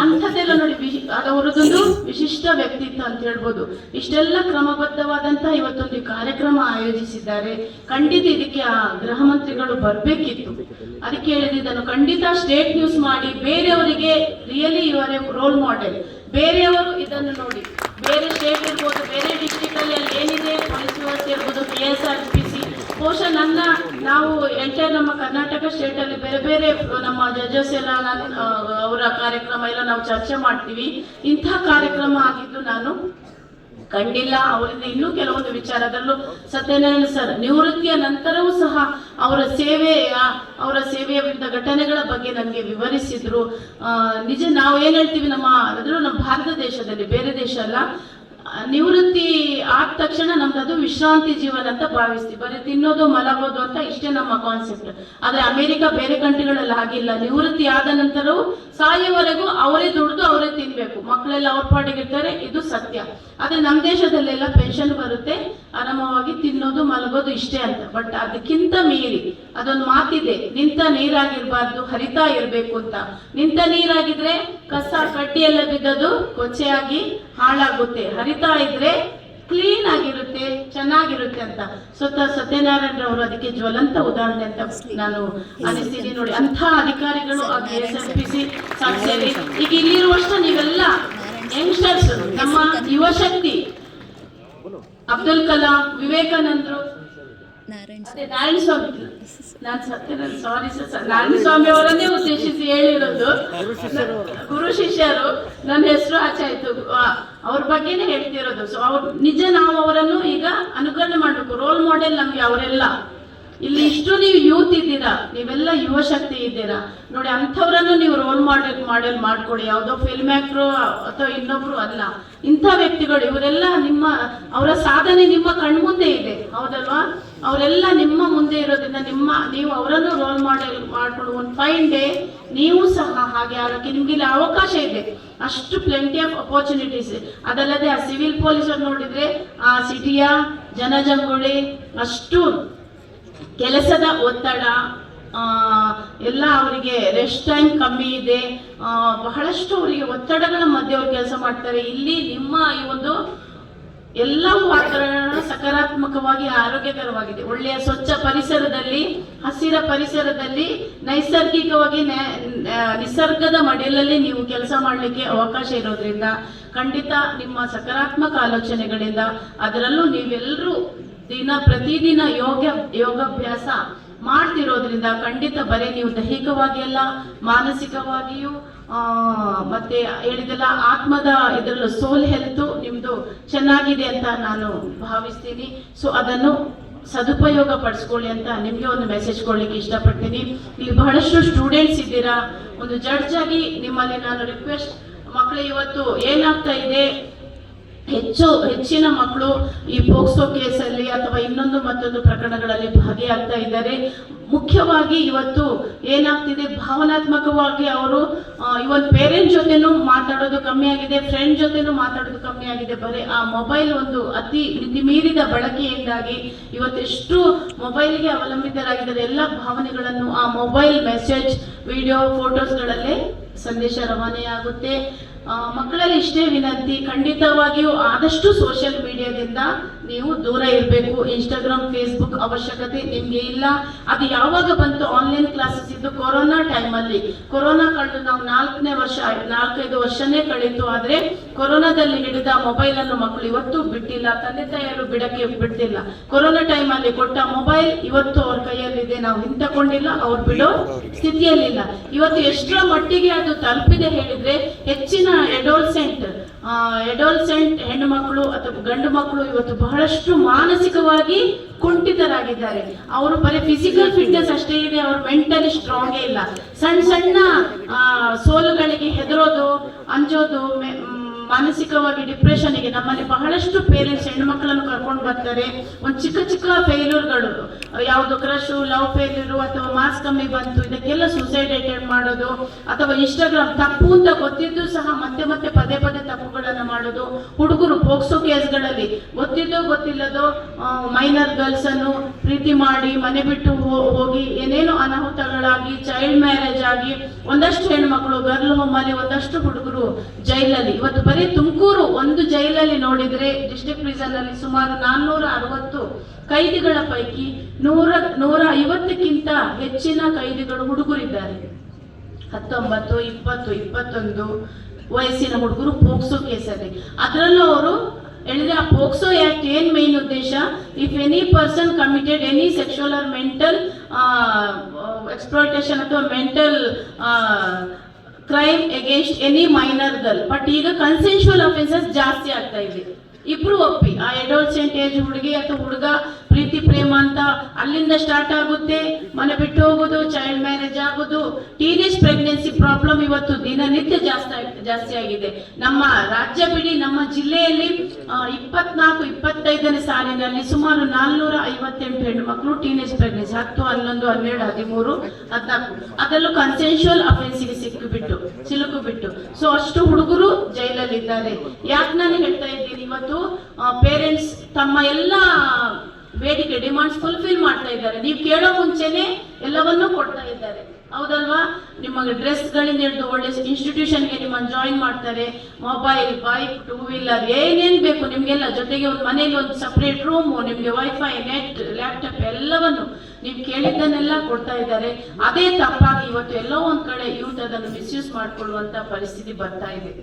ಅಂಥದ್ದೆಲ್ಲ ನೋಡಿ ವಿಶಿ ಅವರದೊಂದು ವಿಶಿಷ್ಟ ವ್ಯಕ್ತಿತ್ವ ಅಂತ ಹೇಳ್ಬೋದು. ಇಷ್ಟೆಲ್ಲ ಕ್ರಮಬದ್ಧವಾದಂತಹ ಇವತ್ತೊಂದು ಕಾರ್ಯಕ್ರಮ ಆಯೋಜಿಸಿದ್ದಾರೆ. ಖಂಡಿತ ಇದಕ್ಕೆ ಆ ಗೃಹ ಮಂತ್ರಿಗಳು ಬರಬೇಕಿತ್ತು. ಅದಕ್ಕೆ ಹೇಳಿದ್ದನ್ನು ಖಂಡಿತ ಸ್ಟೇಟ್ ನ್ಯೂಸ್ ಮಾಡಿ, ಬೇರೆಯವರಿಗೆ ರಿಯಲಿ ಇವರೇ ರೋಲ್ ಮಾಡೆಲ್ ಬೇರೆಯವರು ಇದನ್ನು ನೋಡಿ. ಬೇರೆ ಸ್ಟೇಟ್ ಇರ್ಬೋದು ಬೇರೆ ಡಿಸ್ಟಿಕ್ ಅಲ್ಲಿ ಏನಿದೆ ಪೊಲೀಸ್ ವ್ಯವಸ್ಥೆ ಇರ್ಬೋದು K S R P C ಬಹುಶಃ ನನ್ನ ನಾವು ಎಂಟೈರ್ ನಮ್ಮ ಕರ್ನಾಟಕ ಸ್ಟೇಟ್ ಅಲ್ಲಿ ಬೇರೆ ಬೇರೆ ನಮ್ಮ ಜಡ್ಜಸ್ ಎಲ್ಲ ನಾನು, ಅವರ ಕಾರ್ಯಕ್ರಮ ಎಲ್ಲ ನಾವು ಚರ್ಚೆ ಮಾಡ್ತೀವಿ. ಇಂಥ ಕಾರ್ಯಕ್ರಮ ಆಗಿದ್ದು ನಾನು ಕಂಡಿಲ್ಲ. ಅವರಿಂದ ಇನ್ನೂ ಕೆಲವೊಂದು ವಿಚಾರದಲ್ಲೂ ಸತ್ಯನಾರಾಯಣ ಸರ್ ನಿವೃತ್ತಿಯ ನಂತರವೂ ಸಹ ಅವರ ಸೇವೆಯ ಅವರ ಸೇವೆಯ ವಿವಿಧ ಘಟನೆಗಳ ಬಗ್ಗೆ ನಮಗೆ ವಿವರಿಸಿದ್ರು. ನಿಜ ನಾವು ಏನ್ ಹೇಳ್ತೀವಿ ನಮ್ಮ ಅದ್ರಲ್ಲೂ ನಮ್ಮ ಭಾರತ ದೇಶದಲ್ಲಿ ಬೇರೆ ದೇಶ ಅಲ್ಲ. ನಿವೃತ್ತಿ ಆದ ತಕ್ಷಣ ನಮ್ದು ಅದು ವಿಶ್ರಾಂತಿ ಜೀವನ ಅಂತ ಭಾವಿಸ್ತೀವಿ. ಬರೀ ತಿನ್ನೋದು, ಮಲಗೋದು ಅಂತ ಇಷ್ಟೇ ನಮ್ಮ ಕಾನ್ಸೆಪ್ಟ್ ಆದ್ರೆ ಅಮೆರಿಕ ಬೇರೆ ಕಂಟ್ರಿಗಳಲ್ಲಿ ಹಾಗಿಲ್ಲ. ನಿವೃತ್ತಿ ಆದ ನಂತರವೂ ಸಾಯೋವರೆಗೂ ಅವರೇ ದುಡ್ದು ಅವರೇ ತಿನ್ಬೇಕು. ಮಕ್ಕಳೆಲ್ಲ ಅವ್ರ ಪಾಟಿಗಿರ್ತಾರೆ ಇದು ಸತ್ಯ. ಆದ್ರೆ ನಮ್ಮ ದೇಶದಲ್ಲೆಲ್ಲ ಪೆನ್ಷನ್ ಬರುತ್ತೆ. ಆರಾಮವಾಗಿ ತಿನ್ನೋದು, ಮಲಗೋದು ಇಷ್ಟೇ ಅಂತ. ಬಟ್ ಅದಕ್ಕಿಂತ ಮೀರಿ, ಅದೊಂದು ಮಾತಿದೆ, ನಿಂತ ನೀರಾಗಿರ್ಬಾರ್ದು, ಹರಿತಾ ಇರ್ಬೇಕು ಅಂತ. ನಿಂತ ನೀರಾಗಿದ್ರೆ ಕಸ ಕಟ್ಟಿಯೆಲ್ಲ ಬಿದ್ದದು ಕೊಚ್ಚೆಯಾಗಿ ಹಾಳಾಗುತ್ತೆ. ಹರಿತಾ ಇದ್ರೆ ಕ್ಲೀನ್ ಆಗಿರುತ್ತೆ, ಚೆನ್ನಾಗಿರುತ್ತೆ ಅಂತ. ಸ್ವತಃ ಸತ್ಯನಾರಾಯಣ ಅವರು ಅದಕ್ಕೆ ಜ್ವಲಂತ ಉದಾಹರಣೆ ಅಂತ ನಾನು ಅನಿಸ್ತೀನಿ ನೋಡಿ. ಅಂಥ ಅಧಿಕಾರಿಗಳು ಎಸ್ ಪಿ ಸಿ ಈಗ ಇಲ್ಲಿರುವಷ್ಟು ನೀವೆಲ್ಲ ಯಂಗ್ಸ್ಟರ್ಸ್ ನಮ್ಮ ಯುವ ಶಕ್ತಿ ಅಬ್ದುಲ್ ಕಲಾಂ ವಿವೇಕಾನಂದರು. ನಾರಾಯಣ್ ಸ್ವಾಮಿ. ನಾನು ಸತ್ಯನಾರಾಯಣ ಸಾರಿ ಸರ್ ನಾರಾಯಣ ಸ್ವಾಮಿ ಅವರನ್ನೇ ಉದ್ದೇಶಿಸಿ ಹೇಳಿರೋದು. ಗುರು ಶಿಷ್ಯರು. ನನ್ನ ಹೆಸರು ಆಚೆ ಆಯ್ತು ಅವ್ರ ಬಗ್ಗೆನೇ ಹೇಳ್ತಿರೋದು. ಸೊ ಅವ್ರು ನಿಜ ನಾವು ಅವರನ್ನು ಈಗ ಅನುಕರಣೆ ಮಾಡಬೇಕು. ರೋಲ್ ಮಾಡೆಲ್ ನಮ್ಗೆ ಅವರೆಲ್ಲ. ಇಲ್ಲಿ ಇಷ್ಟು ನೀವು ಯೂತ್ ಇದ್ದೀರಾ, ನೀವೆಲ್ಲ ಯುವ ಶಕ್ತಿ ಇದ್ದೀರಾ, ನೋಡಿ ಅಂಥವ್ರನ್ನು ನೀವು ರೋಲ್ ಮಾಡೆಲ್ ಮಾಡೆಲ್ ಮಾಡ್ಕೊಡಿ. ಯಾವುದೋ ಫಿಲ್ಮ್ ಆಕ್ಟ್ರು ಅಥವಾ ಇನ್ನೊಬ್ರು ಅಲ್ಲ, ಇಂಥ ವ್ಯಕ್ತಿಗಳು, ಇವರೆಲ್ಲ ನಿಮ್ಮ, ಅವರ ಸಾಧನೆ ನಿಮ್ಮ ಕಣ್ಮುಂದೆ ಇದೆ, ಹೌದಲ್ವಾ? ಅವರೆಲ್ಲ ನಿಮ್ಮ ಮುಂದೆ ಇರೋದ್ರಿಂದ ನಿಮ್ಮ, ನೀವು ಅವರನ್ನು ರೋಲ್ ಮಾಡೆಲ್ ಮಾಡ್ಕೊಂಡು ಒಂದು ಫೈನ್ ಡೇ ನೀವು ಸಹ ಹಾಗೆ ಆಗೋಕ್ಕೆ ನಿಮ್ಗೆ ಇಲ್ಲಿ ಅವಕಾಶ ಇದೆ. ಅಷ್ಟು ಪ್ಲೆಂಟಿ ಆಫ್ ಅಪರ್ಚುನಿಟೀಸ್ ಅದಲ್ಲದೆ ಆ ಸಿವಿಲ್ ಪೊಲೀಸರು ನೋಡಿದ್ರೆ, ಆ ಸಿಟಿಯ ಜನಜಂಗುಳಿ ಅಷ್ಟು ಕೆಲಸದ ಒತ್ತಡ ಎಲ್ಲ ಅವರಿಗೆ ರೆಸ್ಟ್ ಟೈಮ್ ಕಮ್ಮಿ ಇದೆ. ಬಹಳಷ್ಟು ಅವರಿಗೆ ಒತ್ತಡಗಳ ಮಧ್ಯೆ ಅವ್ರು ಕೆಲಸ ಮಾಡ್ತಾರೆ. ಇಲ್ಲಿ ನಿಮ್ಮ ಈ ಒಂದು ಎಲ್ಲ ವಾತಾವರಣ ಸಕಾರಾತ್ಮಕವಾಗಿ ಆರೋಗ್ಯಕರವಾಗಿದೆ. ಒಳ್ಳೆಯ ಸ್ವಚ್ಛ ಪರಿಸರದಲ್ಲಿ, ಹಸಿರ ಪರಿಸರದಲ್ಲಿ ನೈಸರ್ಗಿಕವಾಗಿ ನಿಸರ್ಗದ ಮಡಿಲಲ್ಲಿ ನೀವು ಕೆಲಸ ಮಾಡಲಿಕ್ಕೆ ಅವಕಾಶ ಇರೋದ್ರಿಂದ ಖಂಡಿತ ನಿಮ್ಮ ಸಕಾರಾತ್ಮಕ ಆಲೋಚನೆಗಳಿಂದ ಅದರಲ್ಲೂ ನೀವೆಲ್ಲರೂ ದಿನ ಪ್ರತಿದಿನ ಯೋಗ, ಯೋಗಾಭ್ಯಾಸ ಮಾಡ್ತಿರೋದ್ರಿಂದ ಖಂಡಿತ ಬರೀ ನೀವು ದೈಹಿಕವಾಗಿ ಅಲ್ಲ ಮಾನಸಿಕವಾಗಿಯೂ ಮತ್ತೆ ಹೇಳಿದೆಲ್ಲ ಆತ್ಮದ ಇದರಲ್ಲೂ ಸೋಲ್ ಹೆಲ್ತ್ ನಿಮ್ದು ಚೆನ್ನಾಗಿದೆ ಅಂತ ನಾನು ಭಾವಿಸ್ತೀನಿ. ಸೊ ಅದನ್ನು ಸದುಪಯೋಗ ಪಡಿಸ್ಕೊಳ್ಳಿ ಅಂತ ನಿಮಗೆ ಒಂದು ಮೆಸೇಜ್ ಕೊಡ್ಲಿಕ್ಕೆ ಇಷ್ಟಪಡ್ತೀನಿ. ಇಲ್ಲಿ ಬಹಳಷ್ಟು ಸ್ಟೂಡೆಂಟ್ಸ್ ಇದ್ದೀರಾ? ಒಂದು ಜಡ್ಜ್ ಆಗಿ ನಿಮ್ಮಲ್ಲಿ ನಾನು ರಿಕ್ವೆಸ್ಟ್ ಮಕ್ಕಳು ಇವತ್ತು ಏನಾಗ್ತಾ ಇದೆ? ಹೆಚ್ಚು ಹೆಚ್ಚಿನ ಮಕ್ಕಳು ಈ ಪೋಕ್ಸೋ ಕೇಸಲ್ಲಿ ಅಥವಾ ಇನ್ನೊಂದು ಮತ್ತೊಂದು ಪ್ರಕರಣಗಳಲ್ಲಿ ಭಾಗಿಯಾಗ್ತಾ ಇದ್ದಾರೆ. ಮುಖ್ಯವಾಗಿ ಇವತ್ತು ಏನಾಗ್ತಿದೆ? ಭಾವನಾತ್ಮಕವಾಗಿ ಅವರು ಇವನ್ ಪೇರೆಂಟ್ ಜೊತೆನೂ ಮಾತಾಡೋದು ಕಮ್ಮಿ ಆಗಿದೆ ಫ್ರೆಂಡ್ ಜೊತೆನೂ ಮಾತಾಡೋದು ಕಮ್ಮಿ ಆಗಿದೆ. ಬರೀ ಆ ಮೊಬೈಲ್ ಒಂದು ಅತಿ ಮಿತಿ ಮೀರಿದ ಬಳಕೆಯಿಂದಾಗಿ ಇವತ್ತೆಷ್ಟು ಮೊಬೈಲ್ಗೆ ಅವಲಂಬಿತರಾಗಿದ್ದಾರೆ. ಎಲ್ಲ ಭಾವನೆಗಳನ್ನು ಆ ಮೊಬೈಲ್ ಮೆಸೇಜ್ ವಿಡಿಯೋ ಫೋಟೋಸ್ಗಳಲ್ಲೇ ಸಂದೇಶ ರವಾನೆಯಾಗುತ್ತೆ. ಮಕ್ಕಳಲ್ಲಿ ಇಷ್ಟೇ ವಿನಂತಿ, ಖಂಡಿತವಾಗಿಯೂ ಆದಷ್ಟು ಸೋಷಿಯಲ್ ಮೀಡಿಯಾದಿಂದ ನೀವು ದೂರ ಇರಬೇಕು. ಇನ್ಸ್ಟಾಗ್ರಾಮ್ ಫೇಸ್ಬುಕ್ ಅವಶ್ಯಕತೆ ನಿಮ್ಗೆ ಇಲ್ಲ. ಅದು ಯಾವಾಗ ಬಂತು ಆನ್ಲೈನ್ ಕ್ಲಾಸಸ್ ಇದ್ದು ಕೊರೋನಾ ಟೈಮಲ್ಲಿ ಕೊರೋನಾ ಕಳೆದು ನಾವು ನಾಲ್ಕನೇ ವರ್ಷ, ನಾಲ್ಕೈದು ವರ್ಷನೇ ಕಳೀತು. ಆದ್ರೆ ಕೊರೋನಾದಲ್ಲಿ ಹಿಡಿದ ಮೊಬೈಲ್ ಅನ್ನು ಮಕ್ಕಳು ಇವತ್ತು ಬಿಟ್ಟಿಲ್ಲ. ತಂದೆ ತಾಯಿಯರು ಬಿಡಕ್ಕೆ ಬಿಡ್ತಿಲ್ಲ. ಕೊರೋನಾ ಟೈಮಲ್ಲಿ ಕೊಟ್ಟ ಮೊಬೈಲ್ ಇವತ್ತು ಅವ್ರ ಕೈಯಲ್ಲಿದೆ. ನಾವು ಹಿಂತಕೊಂಡಿಲ್ಲ. ಅವ್ರು ಬಿಡೋ ಸ್ಥಿತಿಯಲ್ಲಿಲ್ಲ. ಇವತ್ತು ಎಷ್ಟರ ಮಟ್ಟಿಗೆ ಅದು ತಲುಪಿದೆ ಹೇಳಿದ್ರೆ ಹೆಚ್ಚಿನ ಎಡೋಲ್ಸೆಂಟ್ ಎಡೋಲ್ಸೆಂಟ್ ಹೆಣ್ಣು ಮಕ್ಕಳು ಅಥವಾ ಗಂಡು ಮಕ್ಕಳು ಇವತ್ತು ಬಹಳಷ್ಟು ಮಾನಸಿಕವಾಗಿ ಕುಂಠಿತರಾಗಿದ್ದಾರೆ. ಅವರು ಬರೀ ಫಿಸಿಕಲ್ ಫಿಟ್ನೆಸ್ ಅಷ್ಟೇ ಇದೆ, ಅವ್ರು ಮೆಂಟಲಿ ಸ್ಟ್ರಾಂಗೇ ಇಲ್ಲ. ಸಣ್ಣ ಸಣ್ಣ ಸೋಲುಗಳಿಗೆ ಹೆದರೋದು, ಅಂಜೋದು ಮಾನಸಿಕವಾಗಿ ಡಿಪ್ರೆಷನ್ಗೆ ನಮ್ಮಲ್ಲಿ ಬಹಳಷ್ಟು ಪೇರೆಂಟ್ಸ್ ಹೆಣ್ಮಕ್ಳನ್ನು ಕರ್ಕೊಂಡು ಬರ್ತಾರೆ. ಒಂದು ಚಿಕ್ಕ ಚಿಕ್ಕ ಫೇಲ್ಯೂರ್ಗಳು ಯಾವುದು ಕ್ರಶು ಲವ್ ಫೇಲ್ಯೂರು ಅಥವಾ ಮಾರ್ಕ್ಸ್ ಕಮ್ಮಿ ಬಂತು, ಇದಕ್ಕೆಲ್ಲ ಸೂಸೈಡ್ ಅಟೆಂಡ್ ಮಾಡೋದು, ಅಥವಾ ಇನ್ಸ್ಟಾಗ್ರಾಮ್ ತಪ್ಪು ಅಂತ ಗೊತ್ತಿದ್ದು ಸಹ ಮತ್ತೆ ಮತ್ತೆ ಪದೇ ಪದೇ ತಪ್ಪುಗಳನ್ನು ಮಾಡೋದು. ಹುಡುಗರು ಪೋಕ್ಸೋ ಕೇಸ್ಗಳಲ್ಲಿ ಗೊತ್ತಿದ್ದೋ ಗೊತ್ತಿಲ್ಲದೋ ಮೈನರ್ ಗರ್ಲ್ಸ್ ಅನ್ನು ಪ್ರೀತಿ ಮಾಡಿ ಮನೆ ಬಿಟ್ಟು ಹೋಗಿ ಏನೇನೋ ಅನಾಹುತಗಳಾಗಿ ಚೈಲ್ಡ್ ಮ್ಯಾರೇಜ್ ಆಗಿ ಒಂದಷ್ಟು ಹೆಣ್ಮಕ್ಳು ಗರ್ಲ್ ಹೋಮಲ್ಲಿ ಒಂದಷ್ಟು ಹುಡುಗರು ಜೈಲಲ್ಲಿ ಇವತ್ತು ಬರೀ ತುಮಕೂರು ಒಂದು ಜೈಲಲ್ಲಿ ನೋಡಿದ್ರೆ ಡಿಸ್ಟ್ರಿಕ್ಟ್ ಪ್ರಿಸನ್ ಅಲ್ಲಿ ಸುಮಾರು ನಾನ್ನೂರ ಅರವತ್ತು ಕೈದಿಗಳ ಪೈಕಿ ನೂರ ನೂರ ಐವತ್ತಕ್ಕಿಂತ ಹೆಚ್ಚಿನ ಕೈದಿಗಳು ಹುಡುಗರಿದ್ದಾರೆ. ಹತ್ತೊಂಬತ್ತು, ಇಪ್ಪತ್ತು, ಇಪ್ಪತ್ತೊಂದು ವಯಸ್ಸಿನ ಹುಡುಗರು ಪೋಕ್ಸೋ ಕೇಸಲ್ಲಿ ಅದರಲ್ಲೂ ಅವರು ಹೇಳಿದ್ರೆ ಆ ಪೋಕ್ಸೋ ಆಕ್ಟ್ ಏನ್ ಮೇನ್ ಉದ್ದೇಶ? If any person committed any sexual or mental exploitation ಅಥವಾ mental crime against any minor girl but ಈಗ ಕನ್ಸೆನ್ಶುವಲ್ ಅಫೆನ್ಸಸ್ ಜಾಸ್ತಿ ಆಗ್ತಾ ಇದೆ. ಇಬ್ರು ಒಪ್ಪಿ. ಆ ಅಡೋಲ್ಸೆಂಟ್ ಏಜ್ ಹುಡುಗಿ ಅಥವಾ ಹುಡುಗ ಪ್ರೀತಿ ಪ್ರೇಮ ಅಂತ ಅಲ್ಲಿಂದ ಸ್ಟಾರ್ಟ್ ಆಗುತ್ತೆ. ಮನೆ ಬಿಟ್ಟು ಹೋಗೋದು ಚೈಲ್ಡ್ ಮ್ಯಾರೇಜ್ ಆಗೋದು ಟೀನೇಜ್ ಪ್ರೆಗ್ನೆನ್ಸಿ ಪ್ರಾಬ್ಲಮ್ ಇವತ್ತು ದಿನನಿತ್ಯ ಜಾಸ್ತಿ ಜಾಸ್ತಿ ಆಗಿದೆ. ನಮ್ಮ ರಾಜ್ಯ ಬಿಡಿ, ನಮ್ಮ ಜಿಲ್ಲೆಯಲ್ಲಿ ಇಪ್ಪತ್ನಾಲ್ಕು, ಇಪ್ಪತ್ತೈದನೇ ಸಾಲಿನಲ್ಲಿ ಸುಮಾರು ನಾಲ್ನೂರ ಐವತ್ತೆಂಟು ಹೆಣ್ಣು ಮಕ್ಕಳು ಟೀನೇಜ್ ಪ್ರೆಗ್ನೆನ್ಸಿ ಹತ್ತು, ಹನ್ನೊಂದು, ಹನ್ನೆರಡು, ಹದಿಮೂರು, ಹದಿನಾಲ್ಕು. ಅದರಲ್ಲೂ ಕನ್ಸೆನ್ಶುವಲ್ ಅಫೆನ್ಸಿಗೆ ಸಿಕ್ಕು ಬಿಟ್ಟು, ಸಿಲುಕು ಬಿಟ್ಟು. ಸೊ ಅಷ್ಟು ಹುಡುಗರು ಜೈಲಲ್ಲಿದ್ದಾರೆ. ಯಾಕೆ ನಾನು ಹೇಳ್ತಾ ಇದ್ದೀನಿ? ಇವತ್ತು ಪೇರೆಂಟ್ಸ್ ತಮ್ಮ ಎಲ್ಲ ಬೇಡಿಕೆ ಡಿಮಾಂಡ್ಸ್ ಫುಲ್ಫಿಲ್ ಮಾಡ್ತಾ ಇದ್ದಾರೆ. ನೀವು ಕೇಳೋ ಮುಂಚೆನೆ ಎಲ್ಲವನ್ನೂ ಕೊಡ್ತಾ ಇದ್ದಾರೆ. ಹೌದಲ್ವಾ? ನಿಮಗೆ ಡ್ರೆಸ್ಗಳಿಂದ ಹಿಡಿದು ಒಳ್ಳೆ ಇನ್ಸ್ಟಿಟ್ಯೂಷನ್ಗೆ ನಿಮ್ಮನ್ನು ಜಾಯಿನ್ ಮಾಡ್ತಾರೆ. ಮೊಬೈಲ್ ಬೈಕ್ ಟೂ ವೀಲರ್ ಏನೇನು ಬೇಕು ನಿಮಗೆಲ್ಲ ಜೊತೆಗೆ ಒಂದು ಮನೇಲಿ ಒಂದು ಸಪ್ರೇಟ್ ರೂಮು ನಿಮಗೆ ವೈಫೈ ನೆಟ್ ಲ್ಯಾಪ್ಟಾಪ್ ಎಲ್ಲವನ್ನು ನೀವು ಕೇಳಿದ್ದನ್ನೆಲ್ಲ ಕೊಡ್ತಾ ಇದ್ದಾರೆ. ಅದೇ ತಪ್ಪಾಗಿ ಇವತ್ತು ಎಲ್ಲೋ ಒಂದು ಕಡೆ ಯೂತ್ ಅದನ್ನು ಮಿಸ್ಯೂಸ್ ಮಾಡ್ಕೊಳ್ಳುವಂತ ಪರಿಸ್ಥಿತಿ ಬರ್ತಾ ಇದೆ.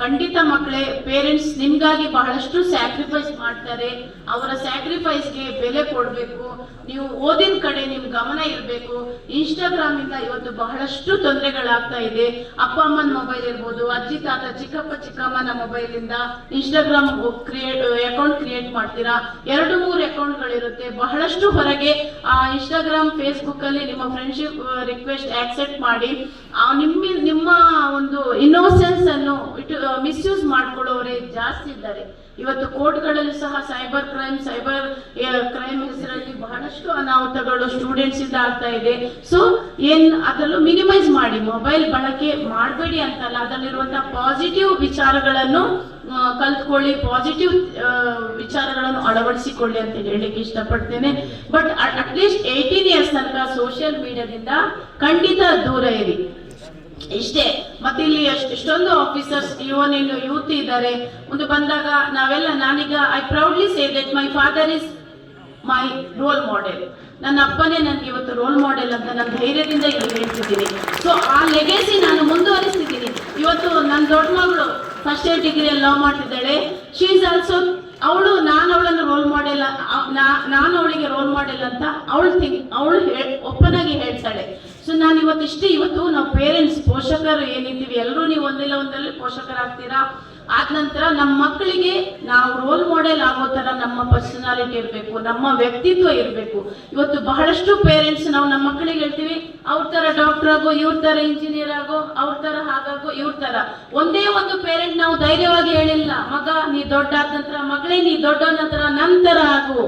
ಖಂಡಿತ ಮಕ್ಕಳೇ ಪೇರೆಂಟ್ಸ್ ನಿಮ್ಗಾಗಿ ಬಹಳಷ್ಟು ಸ್ಯಾಕ್ರಿಫೈಸ್ ಮಾಡ್ತಾರೆ. ಅವರ ಸ್ಯಾಕ್ರಿಫೈಸ್ಗೆ ಬೆಲೆ ಕೊಡಬೇಕು. ನೀವು ಓದಿನ ಕಡೆ ನಿಮ್ ಗಮನ ಇರಬೇಕು. ಇನ್ಸ್ಟಾಗ್ರಾಮ್ ಇಂದ ಇವತ್ತು ಬಹಳಷ್ಟು ತೊಂದರೆಗಳಾಗ್ತಾ ಇದೆ. ಅಪ್ಪ ಅಮ್ಮನ ಮೊಬೈಲ್ ಇರ್ಬೋದು, ಅಜ್ಜಿ ತಾತ, ಚಿಕ್ಕಪ್ಪ, ಚಿಕ್ಕಮ್ಮನ ಮೊಬೈಲ್ ಇಂದ ಇನ್ಸ್ಟಾಗ್ರಾಮ್ ಕ್ರಿಯೇಟ್ ಅಕೌಂಟ್ ಕ್ರಿಯೇಟ್ ಮಾಡ್ತೀರಾ? ಎರಡು, ಮೂರು ಅಕೌಂಟ್ಗಳಿರುತ್ತೆ ಬಹಳಷ್ಟು ಹೊರಗೆ, ಆ ಇನ್ಸ್ಟಾಗ್ರಾಮ್ ಫೇಸ್ಬುಕ್ ಅಲ್ಲಿ ನಿಮ್ಮ ಫ್ರೆಂಡ್ಶಿಪ್ ರಿಕ್ವೆಸ್ಟ್ ಆಕ್ಸೆಪ್ಟ್ ಮಾಡಿ ನಿಮ್ಮ ನಿಮ್ಮ ಒಂದು ಇನ್ನೋಸೆನ್ಸ್ ಅನ್ನು ಇಟ್ಟು ಮಿಸ್ಯೂಸ್ ಮಾಡ್ಕೊಳ್ಳೋರೇ ಜಾಸ್ತಿ ಇದ್ದಾರೆ. ಇವತ್ತು ಕೋರ್ಟ್ಗಳಲ್ಲಿ ಸಹ ಸೈಬರ್ ಕ್ರೈಮ್ ಸೈಬರ್ ಕ್ರೈಮ್ ಹೆಸರಲ್ಲಿ ಬಹಳಷ್ಟು ಅನಾಹುತಗಳು ಸ್ಟೂಡೆಂಟ್ಸ್ ಇಂದ ಆಗ್ತಾ ಇದೆ. ಸೊ, ಏನ್ ಅದರಲ್ಲೂ ಮಿನಿಮೈಸ್ ಮಾಡಿ, ಮೊಬೈಲ್ ಬಳಕೆ ಮಾಡಬೇಡಿ ಅಂತಲ್ಲ ಅದರಲ್ಲಿರುವಂತಹ ಪಾಸಿಟಿವ್ ವಿಚಾರಗಳನ್ನು ಕಲ್ತ್ಕೊಳ್ಳಿ, ಪಾಸಿಟಿವ್ ವಿಚಾರಗಳನ್ನು ಅಳವಡಿಸಿಕೊಳ್ಳಿ ಅಂತ ಹೇಳಲಿಕ್ಕೆ ಇಷ್ಟಪಡ್ತೇನೆ. But at least eighteen years ತನಕ ಸೋಷಿಯಲ್ ಮೀಡಿಯಾದಿಂದ ಖಂಡಿತ ದೂರ ಇರಿ. ಇಷ್ಟೇ. ಮತ್ತೆ ಇಲ್ಲಿ ಎಷ್ಟ್- ಎಷ್ಟೊಂದು ಆಫೀಸರ್ಸ್ ಇವನ್ ಇನ್ನು ಯೂತ್ ಇದ್ದಾರೆ. ಒಂದು ಬಂದಾಗ ನಾವೆಲ್ಲ ನಾನೀಗ I proudly say that my father is my role model ನನ್ನ ಅಪ್ಪನೇ ನನಗೆ ಇವತ್ತು ರೋಲ್ ಮಾಡೆಲ್ ಅಂತ ನಾನು ಧೈರ್ಯದಿಂದ ಇಲ್ಲಿ ಹೇಳ್ತಿದ್ದೀನಿ. ಸೊ ಆ ಲೆಗೆಸಿ ನಾನು ಮುಂದುವರಿಸಿದ್ದೀನಿ ಇವತ್ತು ನನ್ನ ದೊಡ್ಡ ಮಗಳು ಫಸ್ಟ್ ಇಯರ್ ಡಿಗ್ರಿಯಲ್ಲಿ ಲವ್ ಮಾಡ್ತಿದ್ದಾಳೆ. ಶಿ ಇಸ್ ಆಲ್ಸೋ ಅವಳು, ನಾನು ಅವಳನ್ನು ರೋಲ್ ಮಾಡೆಲ್ ನಾನು ಅವಳಿಗೆ ರೋಲ್ ಮಾಡೆಲ್ ಅಂತ ಅವಳು ಥಿಂಕ್ ಅವಳು ಆಗಿ ಹೇಳ್ತಾಳೆ. ಸೊ ನಾನು ಇವತ್ತಿಷ್ಟೇ ಇವತ್ತು ನಾವು ಪೇರೆಂಟ್ಸ್ ಪೋಷಕರು ಏನಿದ್ದೀವಿ, ಎಲ್ಲರೂ ನೀವು ಒಂದಿಲ್ಲ ಒಂದಲ್ಲಿ ಪೋಷಕರಾಗ್ತೀರಾ? ಆದ ನಂತರ ನಮ್ಮ ಮಕ್ಕಳಿಗೆ ನಾವು ರೋಲ್ ಮಾಡೆಲ್ ಆಗೋ ಥರ ನಮ್ಮ ಪರ್ಸನಾಲಿಟಿ ಇರಬೇಕು, ನಮ್ಮ ವ್ಯಕ್ತಿತ್ವ ಇರಬೇಕು. ಇವತ್ತು ಬಹಳಷ್ಟು ಪೇರೆಂಟ್ಸ್ ನಾವು ನಮ್ಮ ಮಕ್ಕಳಿಗೆ ಹೇಳ್ತೀವಿ, ಅವ್ರ ತರ ಡಾಕ್ಟರ್ ಆಗೋ, ಇವ್ರ ತರ ಇಂಜಿನಿಯರ್ ಆಗೋ, ಅವ್ರ ತರ ಹಾಗಾಗೋ, ಇವ್ರ ತರ ಒಂದೇ ಒಂದು ಪೇರೆಂಟ್ ನಾವು ಧೈರ್ಯವಾಗಿ ಹೇಳಿಲ್ಲ, ಮಗ, ನೀ ದೊಡ್ಡ ಆದ ನಂತರ, ಮಗಳೇ ನೀ ದೊಡ್ಡ ನಂತರ ನಂತರ ಆಗು.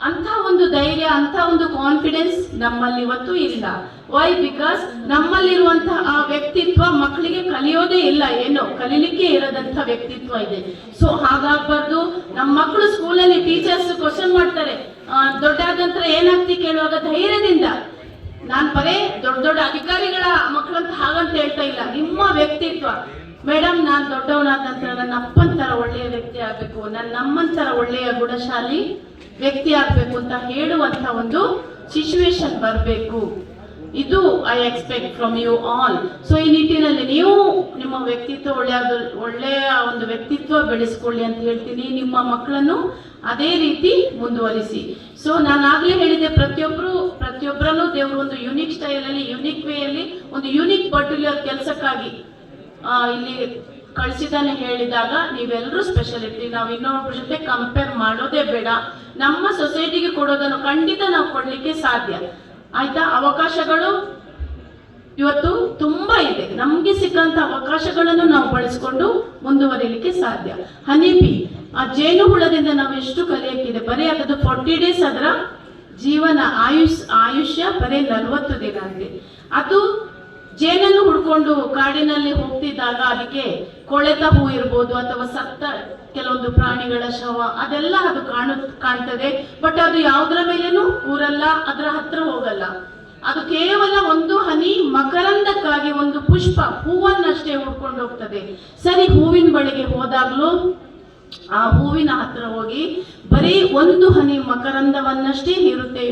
ಅಂತ ಒಂದು ಧೈರ್ಯ ಅಂತ ಒಂದು ಕಾನ್ಫಿಡೆನ್ಸ್ ನಮ್ಮಲ್ಲಿ ಇವತ್ತು ಇಲ್ಲ. ವೈ ಬಿಕಾಸ್ ನಮ್ಮಲ್ಲಿರುವಂತಹ ಆ ವ್ಯಕ್ತಿತ್ವ ಮಕ್ಕಳಿಗೆ ಕಲಿಯೋದೇ ಇಲ್ಲ. ಏನೋ, ಕಲೀಲಿಕ್ಕೆ ಇರದಂತ ವ್ಯಕ್ತಿತ್ವ ಇದೆ. ಸೊ ಹಾಗಾಗ್ಬಾರ್ದು. ನಮ್ಮ ಮಕ್ಕಳು ಸ್ಕೂಲಲ್ಲಿ ಟೀಚರ್ಸ್ ಕ್ವಶನ್ ಮಾಡ್ತಾರೆ. ದೊಡ್ಡಾದ ನಂತರ ಏನಾಗ್ತಿ ಕೇಳುವಾಗ ಧೈರ್ಯದಿಂದ? ನಾನು ಬರೇ ದೊಡ್ಡ ದೊಡ್ಡ ಅಧಿಕಾರಿಗಳ ಮಕ್ಕಳಂತ ಹಾಗಂತ ಹೇಳ್ತಾ ಇಲ್ಲ. ನಿಮ್ಮ ವ್ಯಕ್ತಿತ್ವ. ಮೇಡಮ್, ನಾನು ದೊಡ್ಡವನಾದಂತ ನನ್ನ ಅಪ್ಪನ ತರ ಒಳ್ಳೆಯ ವ್ಯಕ್ತಿ ಆಗಬೇಕು. ನನ್ನ ತರ ಒಳ್ಳೆಯ ಗುಣಶಾಲಿ ವ್ಯಕ್ತಿ ಆಗಬೇಕು ಅಂತ ಹೇಳುವಂತ ಒಂದು ಸಿಚುವೇಶನ್ ಬರಬೇಕು. ಇದು I expect from you all so ಈ ನಿಟ್ಟಿನಲ್ಲಿ ನೀವು ನಿಮ್ಮ ವ್ಯಕ್ತಿತ್ವ ಒಳ್ಳೆಯ ಒಳ್ಳೆಯ ಒಂದು ವ್ಯಕ್ತಿತ್ವ ಬೆಳೆಸ್ಕೊಳ್ಳಿ ಅಂತ ಹೇಳ್ತೀನಿ. ನಿಮ್ಮ ಮಕ್ಕಳನ್ನು ಅದೇ ರೀತಿ ಮುಂದುವರಿಸಿ. ಸೊ ನಾನು ಆಗ್ಲೇ ಹೇಳಿದೆ ಪ್ರತಿಯೊಬ್ಬರು ಪ್ರತಿಯೊಬ್ಬರಲ್ಲೂ ದೇವರು ಒಂದು ಯುನಿಕ್ ಸ್ಟೈಲ್ ಅಲ್ಲಿ ಯುನಿಕ್ ವೇ ಅಲ್ಲಿ, ಒಂದು ಯುನಿಕ್ ಪರ್ಟಿಕ್ಯುಲರ್ ಕೆಲಸಕ್ಕಾಗಿ ಇಲ್ಲಿ ಕಳಿಸಿದಾನೆ ಹೇಳಿದಾಗ ನೀವೆಲ್ಲರೂ ಸ್ಪೆಷಲ್ ಇರ್ತೀವಿ ನಾವು ಇನ್ನೊಬ್ಬರ ಜೊತೆ ಕಂಪೇರ್ ಮಾಡೋದೇ ಬೇಡ. ನಮ್ಮ ಸೊಸೈಟಿಗೆ ಕೊಡೋದನ್ನು ಖಂಡಿತ ನಾವು ಕೊಡ್ಲಿಕ್ಕೆ ಸಾಧ್ಯ. ಆಯ್ತಾ? ಅವಕಾಶಗಳು ಇವತ್ತು ತುಂಬಾ ಇದೆ. ನಮ್ಗೆ ಸಿಕ್ಕಂತ ಅವಕಾಶಗಳನ್ನು ನಾವು ಬಳಸ್ಕೊಂಡು ಮುಂದುವರಿಲಿಕ್ಕೆ ಸಾಧ್ಯ. ಹನಿಬಿ ಆ ಜೇನು ಹುಳದಿಂದ ನಾವು ಎಷ್ಟು ಕಲಿಯಕ್ಕಿದೆ? ಬರೀ ಅದು ಫೋರ್ಟಿ ಡೇಸ್ ಅದರ ಜೀವನ ಆಯುಷ್, ಆಯುಷ್ಯ ಬರೀ ನಲವತ್ತು ದಿನ ಇದೆ ಅದು ಜೇನನ್ನು ಹುಡ್ಕೊಂಡು ಕಾಡಿನಲ್ಲಿ ಹೋಗ್ತಿದ್ದಾಗ ಅದಕ್ಕೆ ಕೊಳೆತ ಹೂ ಇರ್ಬೋದು ಅಥವಾ ಸತ್ತ ಕೆಲವೊಂದು ಪ್ರಾಣಿಗಳ ಶವ, ಅದೆಲ್ಲ ಅದು ಕಾಣು, ಕಾಣ್ತದೆ. ಬಟ್ ಅದು ಯಾವುದರ ಮೇಲೇನು ಊರಲ್ಲ, ಅದರ ಹತ್ರ ಹೋಗಲ್ಲ. ಅದು ಕೇವಲ ಒಂದು ಹನಿ ಮಕರಂದಕ್ಕಾಗಿ ಒಂದು ಪುಷ್ಪ, ಹೂವನ್ನಷ್ಟೇ ಹುಡ್ಕೊಂಡು ಹೋಗ್ತದೆ. ಸರಿ, ಹೂವಿನ ಬಳಿಗೆ ಹೋದಾಗ್ಲೂ ಆ ಹೂವಿನ ಹತ್ರ ಹೋಗಿ ಬರೀ ಒಂದು ಹನಿ ಮಕರಂದವನ್ನಷ್ಟೇ ಹೀರುತ್ತೆ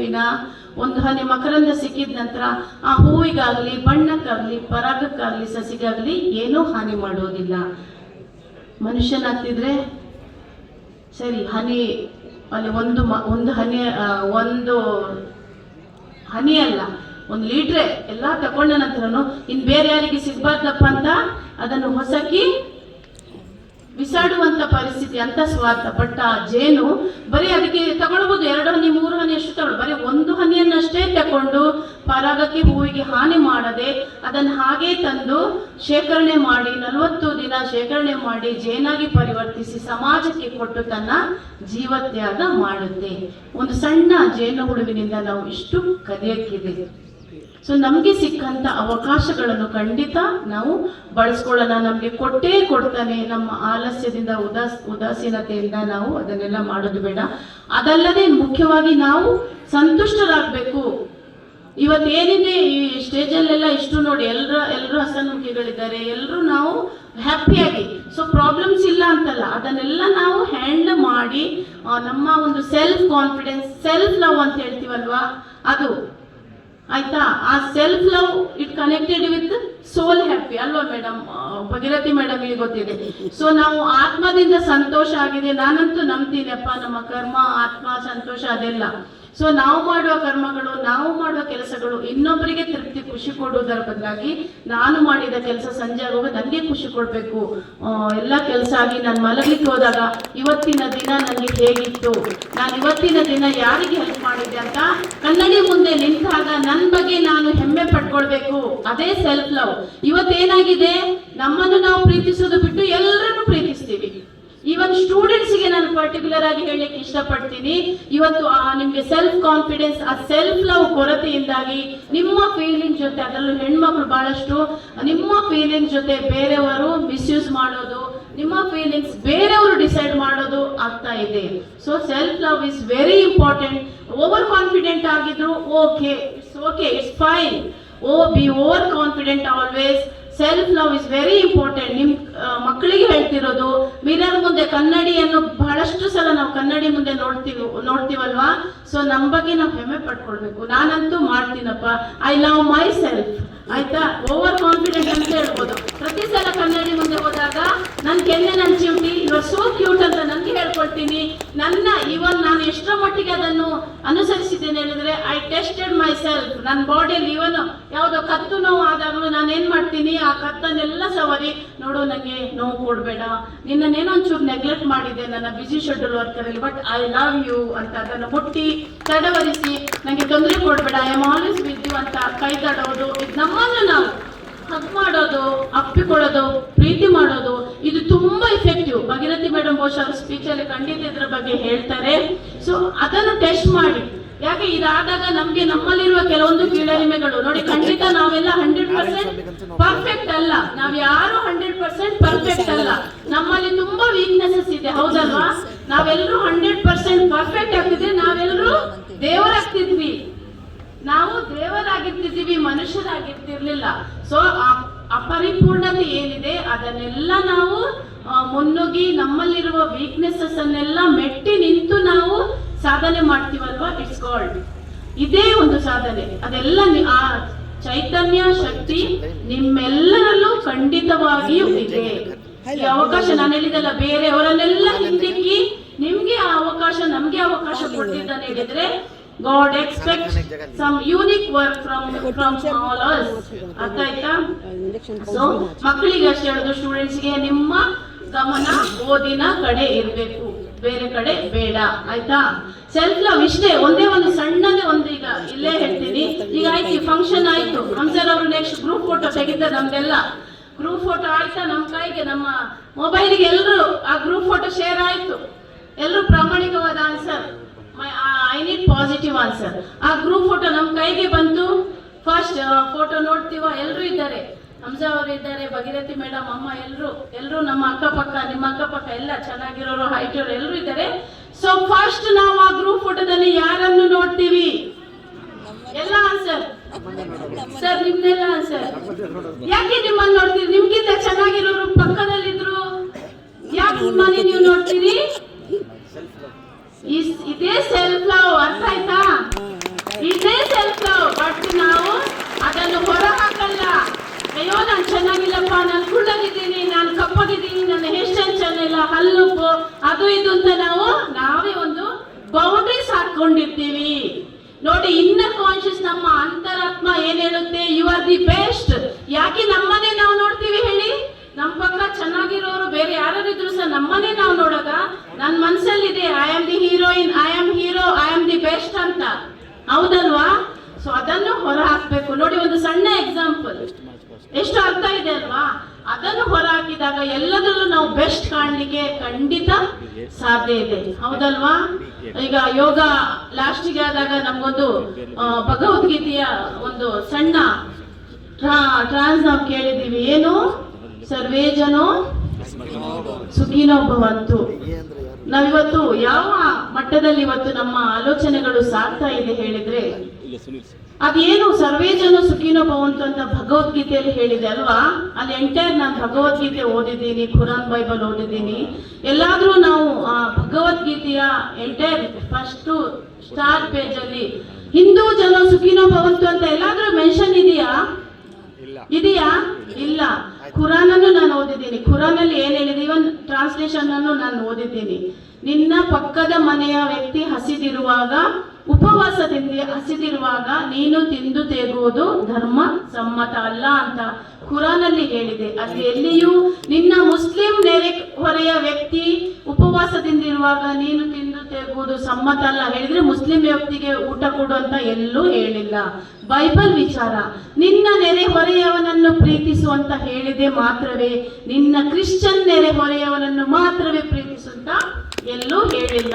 ಒಂದು ಹನಿ ಮಕರಂದ ಸಿಕ್ಕಿದ ನಂತರ ಆ ಹೂವಿಗಾಗ್ಲಿ, ಬಣ್ಣಕ್ಕಾಗಲಿ, ಪರಾಗಕ್ಕಾಗಲಿ, ಸಸಿಗಾಗಲಿ ಏನೂ ಹಾನಿ ಮಾಡೋದಿಲ್ಲ. ಮನುಷ್ಯನಾಗ್ತಿದ್ರೆ ಸರಿ, ಹನಿ, ಅಲ್ಲಿ ಒಂದು ಮ, ಒಂದು ಹನಿ ಒಂದು ಹನಿ ಅಲ್ಲ, ಒಂದು ಲೀಟ್ರೆ ಎಲ್ಲ ತಕೊಂಡ ನಂತರನು ಇನ್ನು ಬೇರೆ ಯಾರಿಗೆ ಸಿಗ್ಬಾರ್ದಪ್ಪ ಅಂತ ಅದನ್ನು ಹೊಸಕಿ ಬಿಸಾಡುವಂತ ಪರಿಸ್ಥಿತಿ ಅಂತ ಸ್ವಾರ್ಥ ಬಟ್ ಆ ಜೇನು, ಬರೀ ಅದಕ್ಕೆ ತಗೊಳ್ಬೋದು, ಎರಡು ಹನಿ, ಮೂರು ಹನಿ ಅಷ್ಟು ತಗೊಳ್ಳಿ ಬರೀ ಒಂದು ಹನಿಯನ್ನಷ್ಟೇ ತಕೊಂಡು ಪರಾಗಕ್ಕೆ ಹೂವಿಗೆ ಹಾನಿ ಮಾಡದೆ ಅದನ್ನು ಹಾಗೇ ತಂದು ಶೇಖರಣೆ ಮಾಡಿ, ನಲವತ್ತು ದಿನ ಶೇಖರಣೆ ಮಾಡಿ ಜೇನಾಗಿ ಪರಿವರ್ತಿಸಿ ಸಮಾಜಕ್ಕೆ ಕೊಟ್ಟು ತನ್ನ ಜೀವತ್ಯಾಗ ಮಾಡುತ್ತೆ. ಒಂದು ಸಣ್ಣ ಜೇನು ಹುಳುವಿನಿಂದ ನಾವು ಇಷ್ಟು ಕಲಿಯಕ್ಕಿದೆ. ಸೊ ನಮಗೆ ಸಿಕ್ಕಂತ ಅವಕಾಶಗಳನ್ನು ಖಂಡಿತ ನಾವು ಬಳಸ್ಕೊಳ್ಳೋಣ. ನಮಗೆ ಕೊಟ್ಟೇ ಕೊಡ್ತಾನೆ ನಮ್ಮ ಆಲಸ್ಯದಿಂದ, ಉದಾಸ್, ಉದಾಸೀನತೆಯಿಂದ ನಾವು ಅದನ್ನೆಲ್ಲ ಮಾಡೋದು ಬೇಡ. ಅದಲ್ಲದೆ ಮುಖ್ಯವಾಗಿ ನಾವು ಸಂತುಷ್ಟರಾಗಬೇಕು. ಇವತ್ತೇನಿದೆ ಈ ಸ್ಟೇಜಲ್ಲೆಲ್ಲ ಇಷ್ಟು ನೋಡಿ ಎಲ್ಲರ ಎಲ್ಲರೂ ಹಸನ್ಮುಖಿಗಳಿದ್ದಾರೆ ಎಲ್ಲರೂ ನಾವು ಹ್ಯಾಪಿಯಾಗಿ. ಸೊ ಪ್ರಾಬ್ಲಮ್ಸ್ ಇಲ್ಲ ಅಂತಲ್ಲ, ಅದನ್ನೆಲ್ಲ ನಾವು ಹ್ಯಾಂಡಲ್ ಮಾಡಿ ನಮ್ಮ ಒಂದು ಸೆಲ್ಫ್ ಕಾನ್ಫಿಡೆನ್ಸ್ ಸೆಲ್ಫ್ ಲವ್ ಅಂತ ಹೇಳ್ತೀವಲ್ವಾ? ಅದು. ಆಯ್ತಾ? ಆ self love it connected with soul happy ಅಲ್ವಾ ಮೇಡಮ್ ಭಗೀರಥಿ ಮೇಡಮ್ ಗೊತ್ತಿದೆ. ಸೊ ನಾವು ಆತ್ಮದಿಂದ ಸಂತೋಷ ಆಗಿದೆ. ನಾನಂತೂ ನಂಬ್ತೀನಪ್ಪ ನಮ್ಮ ಕರ್ಮ, ಆತ್ಮ, ಸಂತೋಷ ಅದೆಲ್ಲ. ಸೊ ನಾವು ಮಾಡುವ ಕರ್ಮಗಳು, ನಾವು ಮಾಡುವ ಕೆಲಸಗಳು, ಇನ್ನೊಬ್ಬರಿಗೆ ತೃಪ್ತಿ, ಖುಷಿ ಕೊಡುವುದರ ಬದಲಾಗಿ ನಾನು ಮಾಡಿದ ಕೆಲಸ ಸಂಜೆ ಆಗುವಾಗ ನನಗೆ ಖುಷಿ ಕೊಡಬೇಕು. ಎಲ್ಲ ಕೆಲಸ ಆಗಿ ನಾನು ಮಲಗಲಿಕ್ಕೆ ಹೋದಾಗ ಇವತ್ತಿನ ದಿನ ನನಗೆ ಹೇಗಿತ್ತು? ನಾನು ಇವತ್ತಿನ ದಿನ ಯಾರಿಗೆ ಹೆಲ್ಪ್ ಮಾಡಿದ್ದೆ ಅಂತ ಕನ್ನಡಿ ಮುಂದೆ ನಿಂತಾಗ ನನ್ನ ಬಗ್ಗೆ ನಾನು ಹೆಮ್ಮೆ ಪಡ್ಕೊಳ್ಬೇಕು ಅದೇ ಸೆಲ್ಫ್ ಲವ್ ಇವತ್ತೇನಾಗಿದೆ? ನಮ್ಮನ್ನು ನಾವು ಪ್ರೀತಿಸೋದು ಬಿಟ್ಟು ಎಲ್ಲರನ್ನು ಪ್ರೀತಿಸ್ತೀವಿ. ಇವನ್ ಸ್ಟೂಡೆಂಟ್ಸ್ಗೆ ನಾನು ಪರ್ಟಿಕ್ಯುಲರ್ ಆಗಿ ಹೇಳಲಿಕ್ಕೆ ಇಷ್ಟಪಡ್ತೀನಿ. ಇವತ್ತು ನಿಮಗೆ ಸೆಲ್ಫ್ ಕಾನ್ಫಿಡೆನ್ಸ್ ಆ ಸೆಲ್ಫ್ ಲವ್ ಕೊರತೆಯಿಂದಾಗಿ ನಿಮ್ಮ ಫೀಲಿಂಗ್ ಜೊತೆ, ಅದರಲ್ಲೂ ಹೆಣ್ಮಕ್ಳು ಬಹಳಷ್ಟು, ನಿಮ್ಮ ಫೀಲಿಂಗ್ ಜೊತೆ ಬೇರೆಯವರು ಮಿಸ್ಯೂಸ್ ಮಾಡೋದು, ನಿಮ್ಮ ಫೀಲಿಂಗ್ಸ್ ಬೇರೆಯವರು ಡಿಸೈಡ್ ಮಾಡೋದು ಆಗ್ತಾ ಇದೆ. So self love is very important over confident ಆಗಿದ್ರು okay it's okay it's fine oh be over confident always self love is very important ನಿಮ್ ಮಕ್ಕಳಿಗೆ ಹೇಳ್ತಿರೋದು ಮಿರರ್ ಮುಂದೆ ಕನ್ನಡಿಯನ್ನು ಬಹಳಷ್ಟು ಸಲ ನಾವು ಕನ್ನಡಿ ಮುಂದೆ ನೋಡ್ತೀವಿ, ನೋಡ್ತೀವಲ್ವಾ? ಸೊ ನಮ್ಮ ಬಗ್ಗೆ ನಾವು ಹೆಮ್ಮೆ ಪಡ್ಕೊಳ್ಬೇಕು. ನಾನಂತೂ ಮಾಡ್ತೀನಪ್ಪ. ಐ ಲವ್ ಮೈ ಸೆಲ್ಫ್ ಆಯ್ತಾ? ಓವರ್ ಕಾನ್ಫಿಡೆಂಟ್ ಅಂತ ಹೇಳ್ಬೋದು. ಪ್ರತಿ ಸಲ ಕನ್ನಡಿ ಮುಂದೆ ಹೋದಾಗ ನನ್ ಕೆನ್ನೆ, ನನ್ ಚಿಮ್ಟಿ ಇವರ್ ಸೋ ಕ್ಯೂಟ್ ಅಂತ ನನ್ಗೆ ಹೇಳ್ಕೊಳ್ತೀನಿ. ನನ್ನ ಇವನ್ ನಾನು ಎಷ್ಟರ ಮಟ್ಟಿಗೆ ಅದನ್ನು ಅನುಸರಿಸಿದ್ದೇನೆ ಹೇಳಿದ್ರೆ ಐ ಟೆಸ್ಟೆಡ್ ಮೈ ಸೆಲ್ಫ್ ನನ್ನ ಬಾಡಿಯಲ್ಲಿ ಇವನು ಯಾವುದೋ ಕತ್ತು ನೋವು ಆದಾಗಲೂ ನಾನು ಏನ್ ಮಾಡ್ತೀನಿ? ಆ ಕತ್ತನ್ನೆಲ್ಲ ಸವರಿ. ನೋಡು ನನಗೆ ನೋವು ಕೊಡಬೇಡ. ನಿನ್ನನ್ನೇನೋ ಒಂಚೂರು ನೆಗ್ಲೆಕ್ಟ್ ಮಾಡಿದೆ ನನ್ನ ಬಿಸಿ ಶೆಡ್ಯೂಲ್ ವರ್ಕರಲ್ಲಿ ಬಟ್ ಐ ಲವ್ ಯು ಅಂತ ಅದನ್ನು ಮುಟ್ಟಿ ತಡವರಿಸಿ ನನಗೆ ತೊಂದರೆ ಕೊಡಬೇಡ. I am always with you ಅಂತ ಕೈ ತಡೋದು ಇದು ನಮ್ಮನ್ನು ನಾವು ಹಗ್ ಮಾಡೋದು, ಅಪ್ಪಿಕೊಳ್ಳೋದು, ಪ್ರೀತಿ ಮಾಡೋದು, ಇದು ತುಂಬಾ ಇಫೆಕ್ಟಿವ್ ಭಗೀರಥಿ ಮೇಡಮ್ ಬಹುಶಃ ಅವ್ರ ಸ್ಪೀಚ್ ಅಲ್ಲಿ ಖಂಡಿತ ಇದ್ರ ಬಗ್ಗೆ ಹೇಳ್ತಾರೆ. ಸೊ ಅದನ್ನು ಟೆಸ್ಟ್ ಮಾಡಿ. ಯಾಕೆ ಇದಾದಾಗ ನಮ್ಗೆ ನಮ್ಮಲ್ಲಿರುವ ಕೆಲವೊಂದು ಕೀಳರಿಮೆಗಳು ನೋಡಿ ಖಂಡಿತ ನಾವೆಲ್ಲ ಹಂಡ್ರೆಡ್ ಪರ್ಸೆಂಟ್ ಪರ್ಫೆಕ್ಟ್ ಅಲ್ಲ. ನಾವ್ ಯಾರು ಹಂಡ್ರೆಡ್ ಪರ್ಸೆಂಟ್ ಪರ್ಫೆಕ್ಟ್ ಅಲ್ಲ. ನಮ್ಮಲ್ಲಿ ತುಂಬಾ ವೀಕ್ನೆಸಸ್ ಇದೆ ಹೌದಲ್ವಾ? ನಾವೆಲ್ಲರೂ ಹಂಡ್ರೆಡ್ ಪರ್ಸೆಂಟ್ ಪರ್ಫೆಕ್ಟ್ ಆಗ್ತಿದ್ರೆ ನಾವೆಲ್ಲರೂ ದೇವರಾಗ್ತಿದ್ವಿ. ನಾವು ದೇವರಾಗಿರ್ತಿದ್ದೀವಿ ಮನುಷ್ಯರಾಗಿರ್ತಿರ್ಲಿಲ್ಲ. ಸೊ ಅಪರಿಪೂರ್ಣತೆ ಏನಿದೆ ಅದನ್ನೆಲ್ಲ ನಾವು ಮುನ್ನುಗ್ಗಿ ನಮ್ಮಲ್ಲಿರುವ ವೀಕ್ನೆಸಸ್ ಅನ್ನೆಲ್ಲ ಮೆಟ್ಟಿ ನಿಂತು ನಾವು ಸಾಧನೆ ಮಾಡ್ತೀವಲ್ವಾ? ಇಟ್ಸ್ ಕಾಲ್ಡ್ ಇದೇ ಒಂದು ಸಾಧನೆ. ಅದೆಲ್ಲ ಆ ಚೈತನ್ಯ ಶಕ್ತಿ ನಿಮ್ಮೆಲ್ಲರಲ್ಲೂ ಖಂಡಿತವಾಗಿಯೂ ಇದೆ. ಈ ಅವಕಾಶ ನಾನು ಹೇಳಿದಲ್ಲ ಬೇರೆಯವರನ್ನೆಲ್ಲ ಹಿಂದಿಕ್ಕಿ ನಿಮ್ಗೆ ಆ ಅವಕಾಶ, ನಮ್ಗೆ ಅವಕಾಶ ಕೊಟ್ಟಿದ್ದಾನೆ ಹೇಳಿದ್ರೆ god expect some unique work from from all us ಅರ್ಥ ಆಯ್ತಾ? ಸೊ ಮಕ್ಕಳಿಗೆ ಅಷ್ಟೇ ಹೇಳುದು ಸ್ಟೂಡೆಂಟ್ಸ್ಗೆ ನಿಮ್ಮ ಗಮನ ಓದಿನ ಕಡೆ ಇರಬೇಕು. ಬೇರೆ ಕಡೆ ಬೇಡ, ಆಯ್ತಾ? ಸೆಲ್ಫ್ ಲವ್ ಇಷ್ಟೇ, ಒಂದೇ ಒಂದು ಸಣ್ಣದೇ ಒಂದು ಈಗ ಇಲ್ಲೇ ಹೇಳ್ತೀನಿ. ಈಗ ಆಯ್ತು ಫಂಕ್ಷನ್ ಆಯ್ತು. ಹಂಸರ್ ಅವರು ನೆಕ್ಸ್ಟ್ ಗ್ರೂಪ್ ಫೋಟೋ ತೆಗಿತ ನಮ್ದೆಲ್ಲ ಗ್ರೂಪ್ ಫೋಟೋ ಆಯ್ತಾ ನಮ್ಮ ಕೈಗೆ? ನಮ್ಮ ಮೊಬೈಲಿಗೆ ಎಲ್ಲರೂ ಆ ಗ್ರೂಪ್ ಫೋಟೋ ಶೇರ್ ಆಯ್ತು. ಎಲ್ಲರೂ ಪ್ರಾಮಾಣಿಕವಾದ answer I need positive answer ಆ ಗ್ರೂಪ್ ಫೋಟೋ ನಮ್ಮ ಕೈಗೆ ಬಂತು. ಫಸ್ಟ್ ಫೋಟೋ ನೋಡ್ತೀವ? ಎಲ್ಲರೂ ಇದ್ದಾರೆ. ಹಂಸ ಅವರು ಇದ್ದಾರೆ ಭಗೀರಥಿ ಮೇಡಮ್, ಅಮ್ಮ ಎಲ್ಲರೂ ಎಲ್ಲರೂ ನಮ್ಮ ಅಕ್ಕಪಕ್ಕ, ನಿಮ್ಮ ಅಕ್ಕಪಕ್ಕ ಎಲ್ಲ ಚೆನ್ನಾಗಿರೋರು ಹೈಟಿಯವರು ಎಲ್ಲರೂ ಇದ್ದಾರೆ. ಸೊ ಫಸ್ಟ್ ನಾವು ಆ ಗ್ರೂಪ್ ಫೋಟೋದಲ್ಲಿ ಯಾರನ್ನು ನೋಡ್ತೀವಿ? ಎಲ್ಲ ಆನ್ಸರ್ ಸರ್ ನಿಮ್ದೆಲ್ಲ ಆನ್ಸರ್ ಯಾಕೆ ನಿಮ್ಮನ್ನ ನೋಡ್ತೀರಿ? ನಿಮ್ಗಿಂತ ಚೆನ್ನಾಗಿರೋರು ಪಕ್ಕದಲ್ಲಿದ್ರು. ಯಾಕೆ ನಿಮ್ಮನೆ ನೀವು ನೋಡ್ತೀರಿ ಇಸ್- ಇದೇ ಸೆಲ್ಫ್ ಲವ್ ಅರ್ಥ ಆಯ್ತಾ ಇದೇ ಸೆಲ್ಫ್ ಲವ್ ಬಟ್ ನಾವು ಅದನ್ನು ಹೊರ ಹಾಕಲ್ಲ ಅಯ್ಯೋ ನಾನು ಚೆನ್ನಾಗಿಲ್ಲಪ್ಪ ನಾನು ಕುಳ್ಳಗಿದ್ದೀನಿ ನಾನು ಕಪ್ಪಗಿದ್ದೀನಿ ನನ್ನ ಹೇರ್ ಚೆನ್ನಾಗಿಲ್ಲ ಹಲ್ಲುಪ್ಪು ಅದು ಇದು ಅಂತ ನಾವು, ನಾವೇ ಒಂದು ಬೌಂಡ್ರೀಸ್ ಹಾಕೊಂಡಿರ್ತೀವಿ ನೋಡಿ ಇನ್ನರ್ ಕಾನ್ಶಿಯಸ್ ನಮ್ಮ ಅಂತರಾತ್ಮ ಏನ್ ಹೇಳುತ್ತೆ? ಯು ಆರ್ ದಿ ಬೆಸ್ಟ್ ಯಾಕೆ ನಮ್ಮನೆ ನಾವು ನೋಡ್ತೀವಿ ಹೇಳಿ? ನಮ್ಮ ಪಕ್ಕ ಚೆನ್ನಾಗಿರೋರು ಬೇರೆ ಯಾರು ಇದ್ರು ಸಹ ನಮ್ಮನೆ ನಾವು ನೋಡಾಗ ನನ್ನ ಮನ್ಸಲ್ಲಿದೆ I am the heroine I am hero I am the best ಅಂತ. ಹೌದಲ್ವಾ? ಸೊ ಅದನ್ನು ಹೊರ ಹಾಕ್ಬೇಕು ನೋಡಿ, ಒಂದು ಸಣ್ಣ ಎಕ್ಸಾಂಪಲ್ ಎಷ್ಟು ಅರ್ಥ ಇದೆ ಅಲ್ವಾ? ಅದನ್ನು ಹೊರ ಹಾಕಿದಾಗ ಎಲ್ಲದರಲ್ಲೂ ನಾವು ಬೆಸ್ಟ್ ಕಾಣಲಿಕ್ಕೆ ಖಂಡಿತ ಸಾಧ್ಯ ಇದೆ. ಹೌದಲ್ವಾ? ಈಗ ಯೋಗ ಲಾಸ್ಟಿಗೆ ಆದಾಗ ನಮಗೊಂದು ಭಗವದ್ಗೀತೆಯ ಒಂದು ಸಣ್ಣ ಟ್ರಾನ್ಸ್ ನಾವು ಕೇಳಿದೀವಿ ಏನು? ಸರ್ವೇ ಜನೋ ಸುಖಿನೋ ಭವಂತು ನಾವಿವತ್ತು ಯಾವ ಮಟ್ಟದಲ್ಲಿ ಇವತ್ತು ನಮ್ಮ ಆಲೋಚನೆಗಳು ಸಾಗ್ತಾ ಇದೆ ಹೇಳಿದ್ರೆ ಅದೇನು ಸರ್ವೇ ಜನ ಸುಖಿನೋ ಭವಂತು ಅಂತ ಭಗವದ್ಗೀತೆಯಲ್ಲಿ ಹೇಳಿದೆ ಅಲ್ವಾ? ಅಲ್ಲಿ ಎಂಟೈರ್ ನಾನು ಭಗವದ್ಗೀತೆ ಓದಿದ್ದೀನಿ ಖುರಾನ್ ಬೈಬಲ್ ಓದಿದ್ದೀನಿ. ಎಲ್ಲಾದರೂ ನಾವು ಆ ಭಗವದ್ಗೀತೆಯ ಎಂಟೈರ್ ಫಸ್ಟ್ ಸ್ಟಾರ್ ಪೇಜಲ್ಲಿ ಅಲ್ಲಿ ಹಿಂದೂ ಜನ ಸುಖಿನೋ ಭವಂತು ಅಂತ ಎಲ್ಲಾದರೂ ಮೆನ್ಷನ್ ಇದೆಯಾ? ಇದೆಯಾ? ಇಲ್ಲ. ಖುರಾನ್ ಅನ್ನು ನಾನು ಓದಿದ್ದೀನಿ. ಖುರಾನ್ ಅಲ್ಲಿ ಏನ್ ಹೇಳಿದೆ? ಇವನ್ ಟ್ರಾನ್ಸ್ಲೇಷನ್ ಅನ್ನು ನಾನು ಓದಿದ್ದೀನಿ. ನಿನ್ನ ಪಕ್ಕದ ಮನೆಯ ವ್ಯಕ್ತಿ ಹಸಿದಿರುವಾಗ ಉಪವಾಸದಿಂದ ಹಸಿದಿರುವಾಗ ನೀನು ತಿಂದು ತೇಗುವುದು ಧರ್ಮ ಸಮ್ಮತ ಅಲ್ಲ ಅಂತ ಕುರಾನಲ್ಲಿ ಹೇಳಿದೆ. ಅದು ಎಲ್ಲಿಯೂ ನಿನ್ನ ಮುಸ್ಲಿಂ ನೆರೆ ಹೊರೆಯ ವ್ಯಕ್ತಿ ಉಪವಾಸದಿಂದಿರುವಾಗ ನೀನು ತಿಂದು ತೇಗುವುದು ಸಮ್ಮತ ಅಲ್ಲ ಹೇಳಿದ್ರೆ ಮುಸ್ಲಿಂ ವ್ಯಕ್ತಿಗೆ ಊಟ ಕೊಡು ಅಂತ ಎಲ್ಲೂ ಹೇಳಿಲ್ಲ. ಬೈಬಲ್ ವಿಚಾರ, ನಿನ್ನ ನೆರೆಹೊರೆಯವನನ್ನು ಪ್ರೀತಿಸು ಅಂತ ಹೇಳಿದೆ ಮಾತ್ರವೇ, ನಿನ್ನ ಕ್ರಿಶ್ಚಿಯನ್ ನೆರೆಹೊರೆಯವನನ್ನು ಮಾತ್ರವೇ ಪ್ರೀತಿಸು ಅಂತ ಎಲ್ಲೂ ಹೇಳಿಲ್ಲ.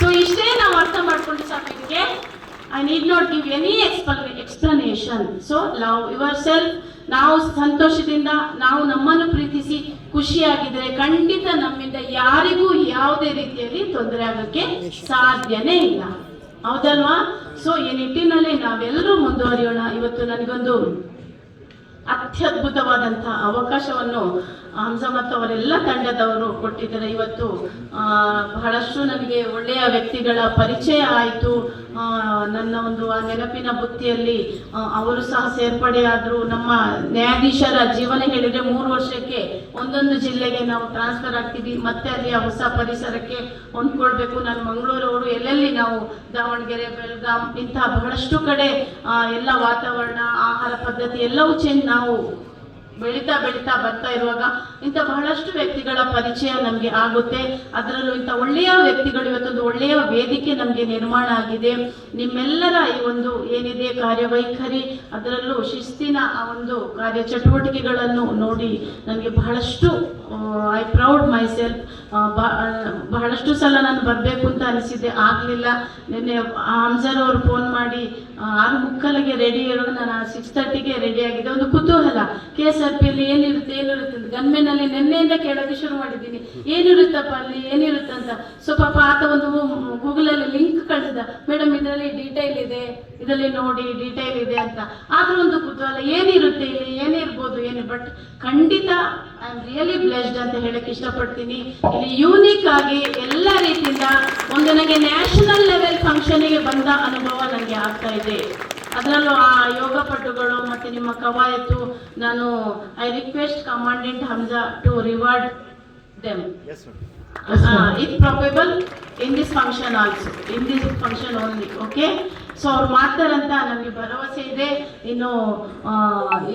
ಸೊ ಇಷ್ಟೇ ನಾವು ಅರ್ಥ ಮಾಡ್ಕೊಂಡು ಸಾಕು ಇದಕ್ಕೆ I need not give any explanation so love yourself ನಾವು ಸಂತೋಷದಿಂದ, ನಾವು ನಮ್ಮನ್ನು ಪ್ರೀತಿಸಿ ಖುಷಿಯಾಗಿದ್ರೆ ಖಂಡಿತ ನಮ್ಮಿಂದ ಯಾರಿಗೂ ಯಾವುದೇ ರೀತಿಯಲ್ಲಿ ತೊಂದರೆ ಆಗೋಕ್ಕೆ ಸಾಧ್ಯನೇ ಇಲ್ಲ. ಹೌದಲ್ವಾ? ಸೊ ಈ ನಿಟ್ಟಿನಲ್ಲಿ ನಾವೆಲ್ಲರೂ ಮುಂದುವರಿಯೋಣ. ಇವತ್ತು ನನಗೊಂದು ಅತ್ಯದ್ಭುತವಾದಂತಹ ಅವಕಾಶವನ್ನು ಹಂಸ ಮತ್ತು ಅವರೆಲ್ಲ ತಂಡದವರು ಕೊಟ್ಟಿದ್ದಾರೆ. ಇವತ್ತು ಬಹಳಷ್ಟು ನನಗೆ ಒಳ್ಳೆಯ ವ್ಯಕ್ತಿಗಳ ಪರಿಚಯ ಆಯಿತು. ನನ್ನ ಒಂದು, ಆ, ನೆನಪಿನ ಬುತ್ತಿಯಲ್ಲಿ ಅವರು ಸಹ ಸೇರ್ಪಡೆಯಾದರು ನಮ್ಮ ನ್ಯಾಯಾಧೀಶರ ಜೀವನ ಹೇಳಿದರೆ ಮೂರು ವರ್ಷಕ್ಕೆ ಒಂದೊಂದು ಜಿಲ್ಲೆಗೆ ನಾವು ಟ್ರಾನ್ಸ್ಫರ್ ಆಗ್ತೀವಿ. ಮತ್ತೆ ಅಲ್ಲಿ ಆ ಹೊಸ ಪರಿಸರಕ್ಕೆ ಹೊಂದ್ಕೊಳ್ಬೇಕು. ನಾನು ಮಂಗಳೂರವರು, ಎಲ್ಲೆಲ್ಲಿ ನಾವು ದಾವಣಗೆರೆ, ಬೆಳಗಾಂ ಇಂತಹ ಬಹಳಷ್ಟು ಕಡೆ ಎಲ್ಲ ವಾತಾವರಣ, ಆಹಾರ ಪದ್ಧತಿ ಎಲ್ಲವೂ ಚೇಂಜ್ ನಾವು ಬೆಳೀತಾ ಬೆಳೀತಾ ಬರ್ತಾ ಇರುವಾಗ ಇಂಥ ಬಹಳಷ್ಟು ವ್ಯಕ್ತಿಗಳ ಪರಿಚಯ ನಮಗೆ ಆಗುತ್ತೆ. ಅದರಲ್ಲೂ ಇಂಥ ಒಳ್ಳೆಯ ವ್ಯಕ್ತಿಗಳು, ಇವತ್ತೊಂದು ಒಳ್ಳೆಯ ವೇದಿಕೆ ನಮಗೆ ನಿರ್ಮಾಣ ಆಗಿದೆ. ನಿಮ್ಮೆಲ್ಲರ ಈ ಒಂದು ಏನಿದೆ ಕಾರ್ಯವೈಖರಿ, ಅದರಲ್ಲೂ ಶಿಸ್ತಿನ ಆ ಒಂದು ಕಾರ್ಯ ಚಟುವಟಿಕೆಗಳನ್ನು ನೋಡಿ ನನಗೆ ಬಹಳಷ್ಟು ಐ ಪ್ರೌಡ್ ಮೈ ಸೆಲ್ಫ್ ಬಹಳಷ್ಟು ಸಲ ನಾನು ಬರಬೇಕು ಅಂತ ಅನಿಸಿದ್ದೆ. ಆಗಲಿಲ್ಲ. ನಿನ್ನೆ ಹಂಸರ್ ಅವರು ಫೋನ್ ಮಾಡಿ ಆರು ಮುಕ್ಕಾಲಿಗೆ ರೆಡಿ ಇರೋದು ನಾನು ಸಿಕ್ಸ್ ತರ್ಟಿಗೆ ರೆಡಿ ಆಗಿದೆ ಒಂದು ಕುತೂಹಲ. ಕೆ ಎಸ್ ಆರ್ ಪಿಯಲ್ಲಿ ಏನಿರುತ್ತೆ ಏನಿರುತ್ತೆ ಅಂತ. ಗನ್ಮೆನಲ್ಲಿ ನಿನ್ನೆಯಿಂದ ಕೇಳೋಕೆ ಶುರು ಮಾಡಿದ್ದೀನಿ. ಏನಿರುತ್ತಪ್ಪ ಅಲ್ಲಿ? ಏನಿರುತ್ತೆ ಅಂತ. ಸೊ, ಪಾಪ ಆತ ಒಂದು ಗೂಗಲಲ್ಲಿ ಲಿಂಕ್ ಕಳಿಸಿದ. ಮೇಡಮ್ ಇದರಲ್ಲಿ ಡೀಟೇಲ್ ಇದೆ. ಇದರಲ್ಲಿ ನೋಡಿ ಡೀಟೇಲ್ ಇದೆ ಅಂತ. ಆದರೂ ಒಂದು ಕುತೂಹಲ. ಏನಿರುತ್ತೆ ಇಲ್ಲಿ? ಏನಿರ್ಬೋದು ಏನು ಬಟ್ ಖಂಡಿತ ಐ ಆಮ್ ರಿಯಲಿ ಬ್ಲೆಸ್ಡ್ ಅಂತ ಹೇಳಕ್ ಇಷ್ಟಪಡ್ತೀನಿ. ಇಲ್ಲಿ ಯೂನಿಕ್ ಆಗಿ ಎಲ್ಲ ರೀತಿಯಿಂದ ಒಂದು ನನಗೆ ನ್ಯಾಷನಲ್ ಲೆವೆಲ್ ಫಂಕ್ಷನಿಗೆ ಬಂದ ಅನುಭವ ನನಗೆ ಆಗ್ತಾ ಇದೆ. ಅದರಲ್ಲೂ ಆ ಯೋಗ ಪಟುಗಳು ಮತ್ತೆ ನಿಮ್ಮ ಕವಾಯತು ನಾನು I request commandant Hamza to reward them it probable in this function also in this function only okay so ಅವ್ರು ಮಾಡ್ತಾರಂತ ನನಗೆ ಭರವಸೆ ಇದೆ. ಇನ್ನು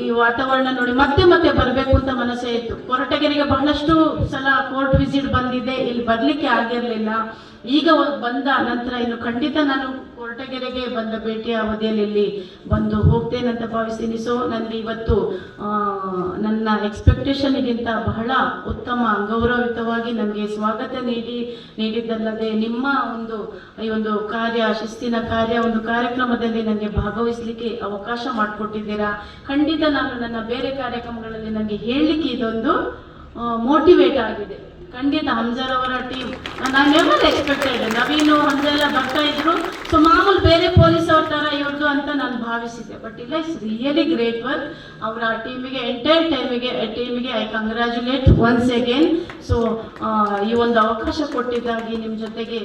ಈ ವಾತಾವರಣ ನೋಡಿ ಮತ್ತೆ ಮತ್ತೆ ಬರಬೇಕು ಅಂತ ಮನಸ್ಸೇ ಇತ್ತು. ಕೊರಟಗೆರೆಗೆ ಬಹಳಷ್ಟು ಸಲ ಕೋರ್ಟ್ ವಿಸಿಟ್ ಬಂದಿದೆ. ಇಲ್ಲಿ ಬರಲಿಕ್ಕೆ ಆಗಿರಲಿಲ್ಲ. ಈಗ ಬಂದ ನಂತರ ಇನ್ನು ಖಂಡಿತ ನಾನು ಕೊರಟಗೆರೆಗೆ ಬಂದ ಭೇಟಿಯ ಅವಧಿಯಲ್ಲಿ ಇಲ್ಲಿ ಬಂದು ಹೋಗ್ತೇನೆ ಅಂತ ಭಾವಿಸ್ತೀನಿ. ಸೊ ನನಗೆ ಇವತ್ತು ನನ್ನ ಎಕ್ಸ್ಪೆಕ್ಟೇಷನ್ಗಿಂತ ಬಹಳ ಉತ್ತಮ, ಗೌರವಯುತವಾಗಿ ನನಗೆ ಸ್ವಾಗತ ನೀಡಿ, ನೀಡಿದ್ದಲ್ಲದೆ ನಿಮ್ಮ ಒಂದು, ಈ ಒಂದು ಕಾರ್ಯ, ಶಿಸ್ತಿನ ಕಾರ್ಯ, ಒಂದು ಕಾರ್ಯಕ್ರಮದಲ್ಲಿ ನನಗೆ ಭಾಗವಹಿಸಲಿಕ್ಕೆ ಅವಕಾಶ ಮಾಡಿಕೊಟ್ಟಿದ್ದೀರಾ? ಖಂಡಿತ ನಾನು ನನ್ನ ಬೇರೆ ಕಾರ್ಯಕ್ರಮಗಳಲ್ಲಿ ನನಗೆ ಹೇಳಲಿಕ್ಕೆ ಇದೊಂದು ಮೋಟಿವೇಟ್ ಆಗಿದೆ. ಖಂಡಿತ ಹಂಜರ್ ಅವರ ಟೀಮ್ ನಾನು ನೆವರ್ ಎಕ್ಸ್ಪೆಕ್ಟೆಡ್ ನವೀನು ಹಂಜರ್ ಎಲ್ಲ ಬರ್ತಾ ಇದ್ರು. ಸೊ ಮಾಮೂಲು ಬೇರೆ ಪೊಲೀಸ್ ಅವ್ರ ಥರ ಇವ್ರದ್ದು ಅಂತ ನಾನು ಭಾವಿಸಿದ್ದೆ. ಬಟ್ ಇಲ್ಲ ಇಟ್ಸ್ ರಿಯಲಿ ಗ್ರೇಟ್ ವರ್ಕ್ ಅವರ ಟೀಮಿಗೆ ಎಂಟೈರ್ ಟೈಮಿಗೆ ಟೀಮಿಗೆ I congratulate once again so ಈ ಒಂದು ಅವಕಾಶ ಕೊಟ್ಟಿದ್ದಾಗಿ ನಿಮ್ಮ ಜೊತೆಗೆ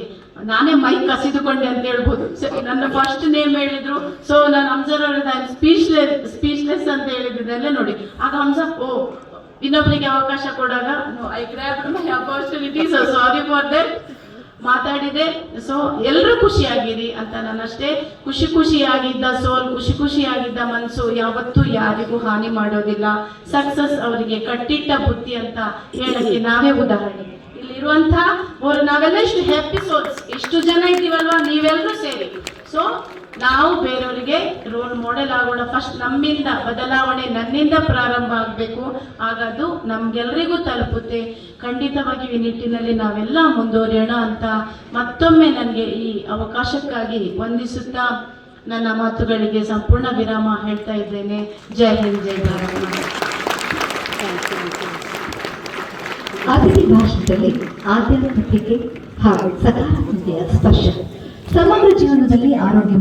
ನಾನೇ ಮೈ ಕಸಿದುಕೊಂಡೆ ಅಂತ ಹೇಳ್ಬೋದು. ನನ್ನ ಫಸ್ಟ್ ನೇಮ್ ಹೇಳಿದ್ರು. ಸೊ ನಾನು ಹಂಸರ್ ಅವ್ರದ್ದು ಸ್ಪೀಚ್ಲೆಸ್ ಸ್ಪೀಚ್ಲೆಸ್ ಅಂತ ಹೇಳಿದ್ದೆಲ್ಲ ನೋಡಿ. ಆಗ ಹಂಸ ಓ ಇನ್ನೊಬ್ಬರಿಗೆ ಅವಕಾಶ ಕೊಡೋಣ I grab so sorry for that ಮಾತಾಡಿದೆ. ಸೊ ಎಲ್ಲರೂ ಖುಷಿಯಾಗಿರಿ ಅಂತ ನಾನಷ್ಟೇ. ಖುಷಿ ಖುಷಿಯಾಗಿದ್ದ ಸೋಲ್, ಖುಷಿ ಖುಷಿಯಾಗಿದ್ದ ಮನಸ್ಸು ಯಾವತ್ತೂ ಯಾರಿಗೂ ಹಾನಿ ಮಾಡೋದಿಲ್ಲ. ಸಕ್ಸಸ್ ಅವರಿಗೆ ಕಟ್ಟಿಟ್ಟ ಬುದ್ಧಿ ಅಂತ ಹೇಳಕ್ಕೆ ನಾವೇ ಉದಾಹರಣೆ. ಇಲ್ಲಿರುವಂತಹ ನಾವೆಲ್ಲ ಇಷ್ಟು ಹ್ಯಾಪಿ ಸೋಲ್ಸ್ ಇಷ್ಟು ಜನ ಇದ್ದೀವಲ್ವಾ? ನೀವೆಲ್ಲರೂ ಸೇರಿ. ಸೊ ನಾವು ಬೇರೆಯವರಿಗೆ ರೋಲ್ ಮಾಡೆಲ್ ಆಗೋಣ ಫಸ್ಟ್ ನಮ್ಮಿಂದ, ಬದಲಾವಣೆ ನನ್ನಿಂದ ಪ್ರಾರಂಭ ಆಗಬೇಕು. ಆಗ ಅದು ನಮ್ಗೆಲ್ರಿಗೂ ತಲುಪುತ್ತೆ. ಖಂಡಿತವಾಗಿ ಈ ನಿಟ್ಟಿನಲ್ಲಿ ನಾವೆಲ್ಲ ಮುಂದುವರಿಯೋಣ ಅಂತ ಮತ್ತೊಮ್ಮೆ ನನಗೆ ಈ ಅವಕಾಶಕ್ಕಾಗಿ ವಂದಿಸುತ್ತಾ ನನ್ನ ಮಾತುಗಳಿಗೆ ಸಂಪೂರ್ಣ ವಿರಾಮ ಹೇಳ್ತಾ ಇದ್ದೇನೆ. ಜೈ ಹಿಂದ್, ಜೈ ಭಾರತ್. ಅತಿಥಿ ಭಾಷಣದಲ್ಲಿ ಆಧ್ಯಾತ್ಮಿಕತೆ ಹಾಗೂ ಸಕಾರಾತ್ಮಕತೆಯ ಸ್ಪರ್ಶ. ಸಮಗ್ರ ಜೀವನದಲ್ಲಿ ಆರೋಗ್ಯ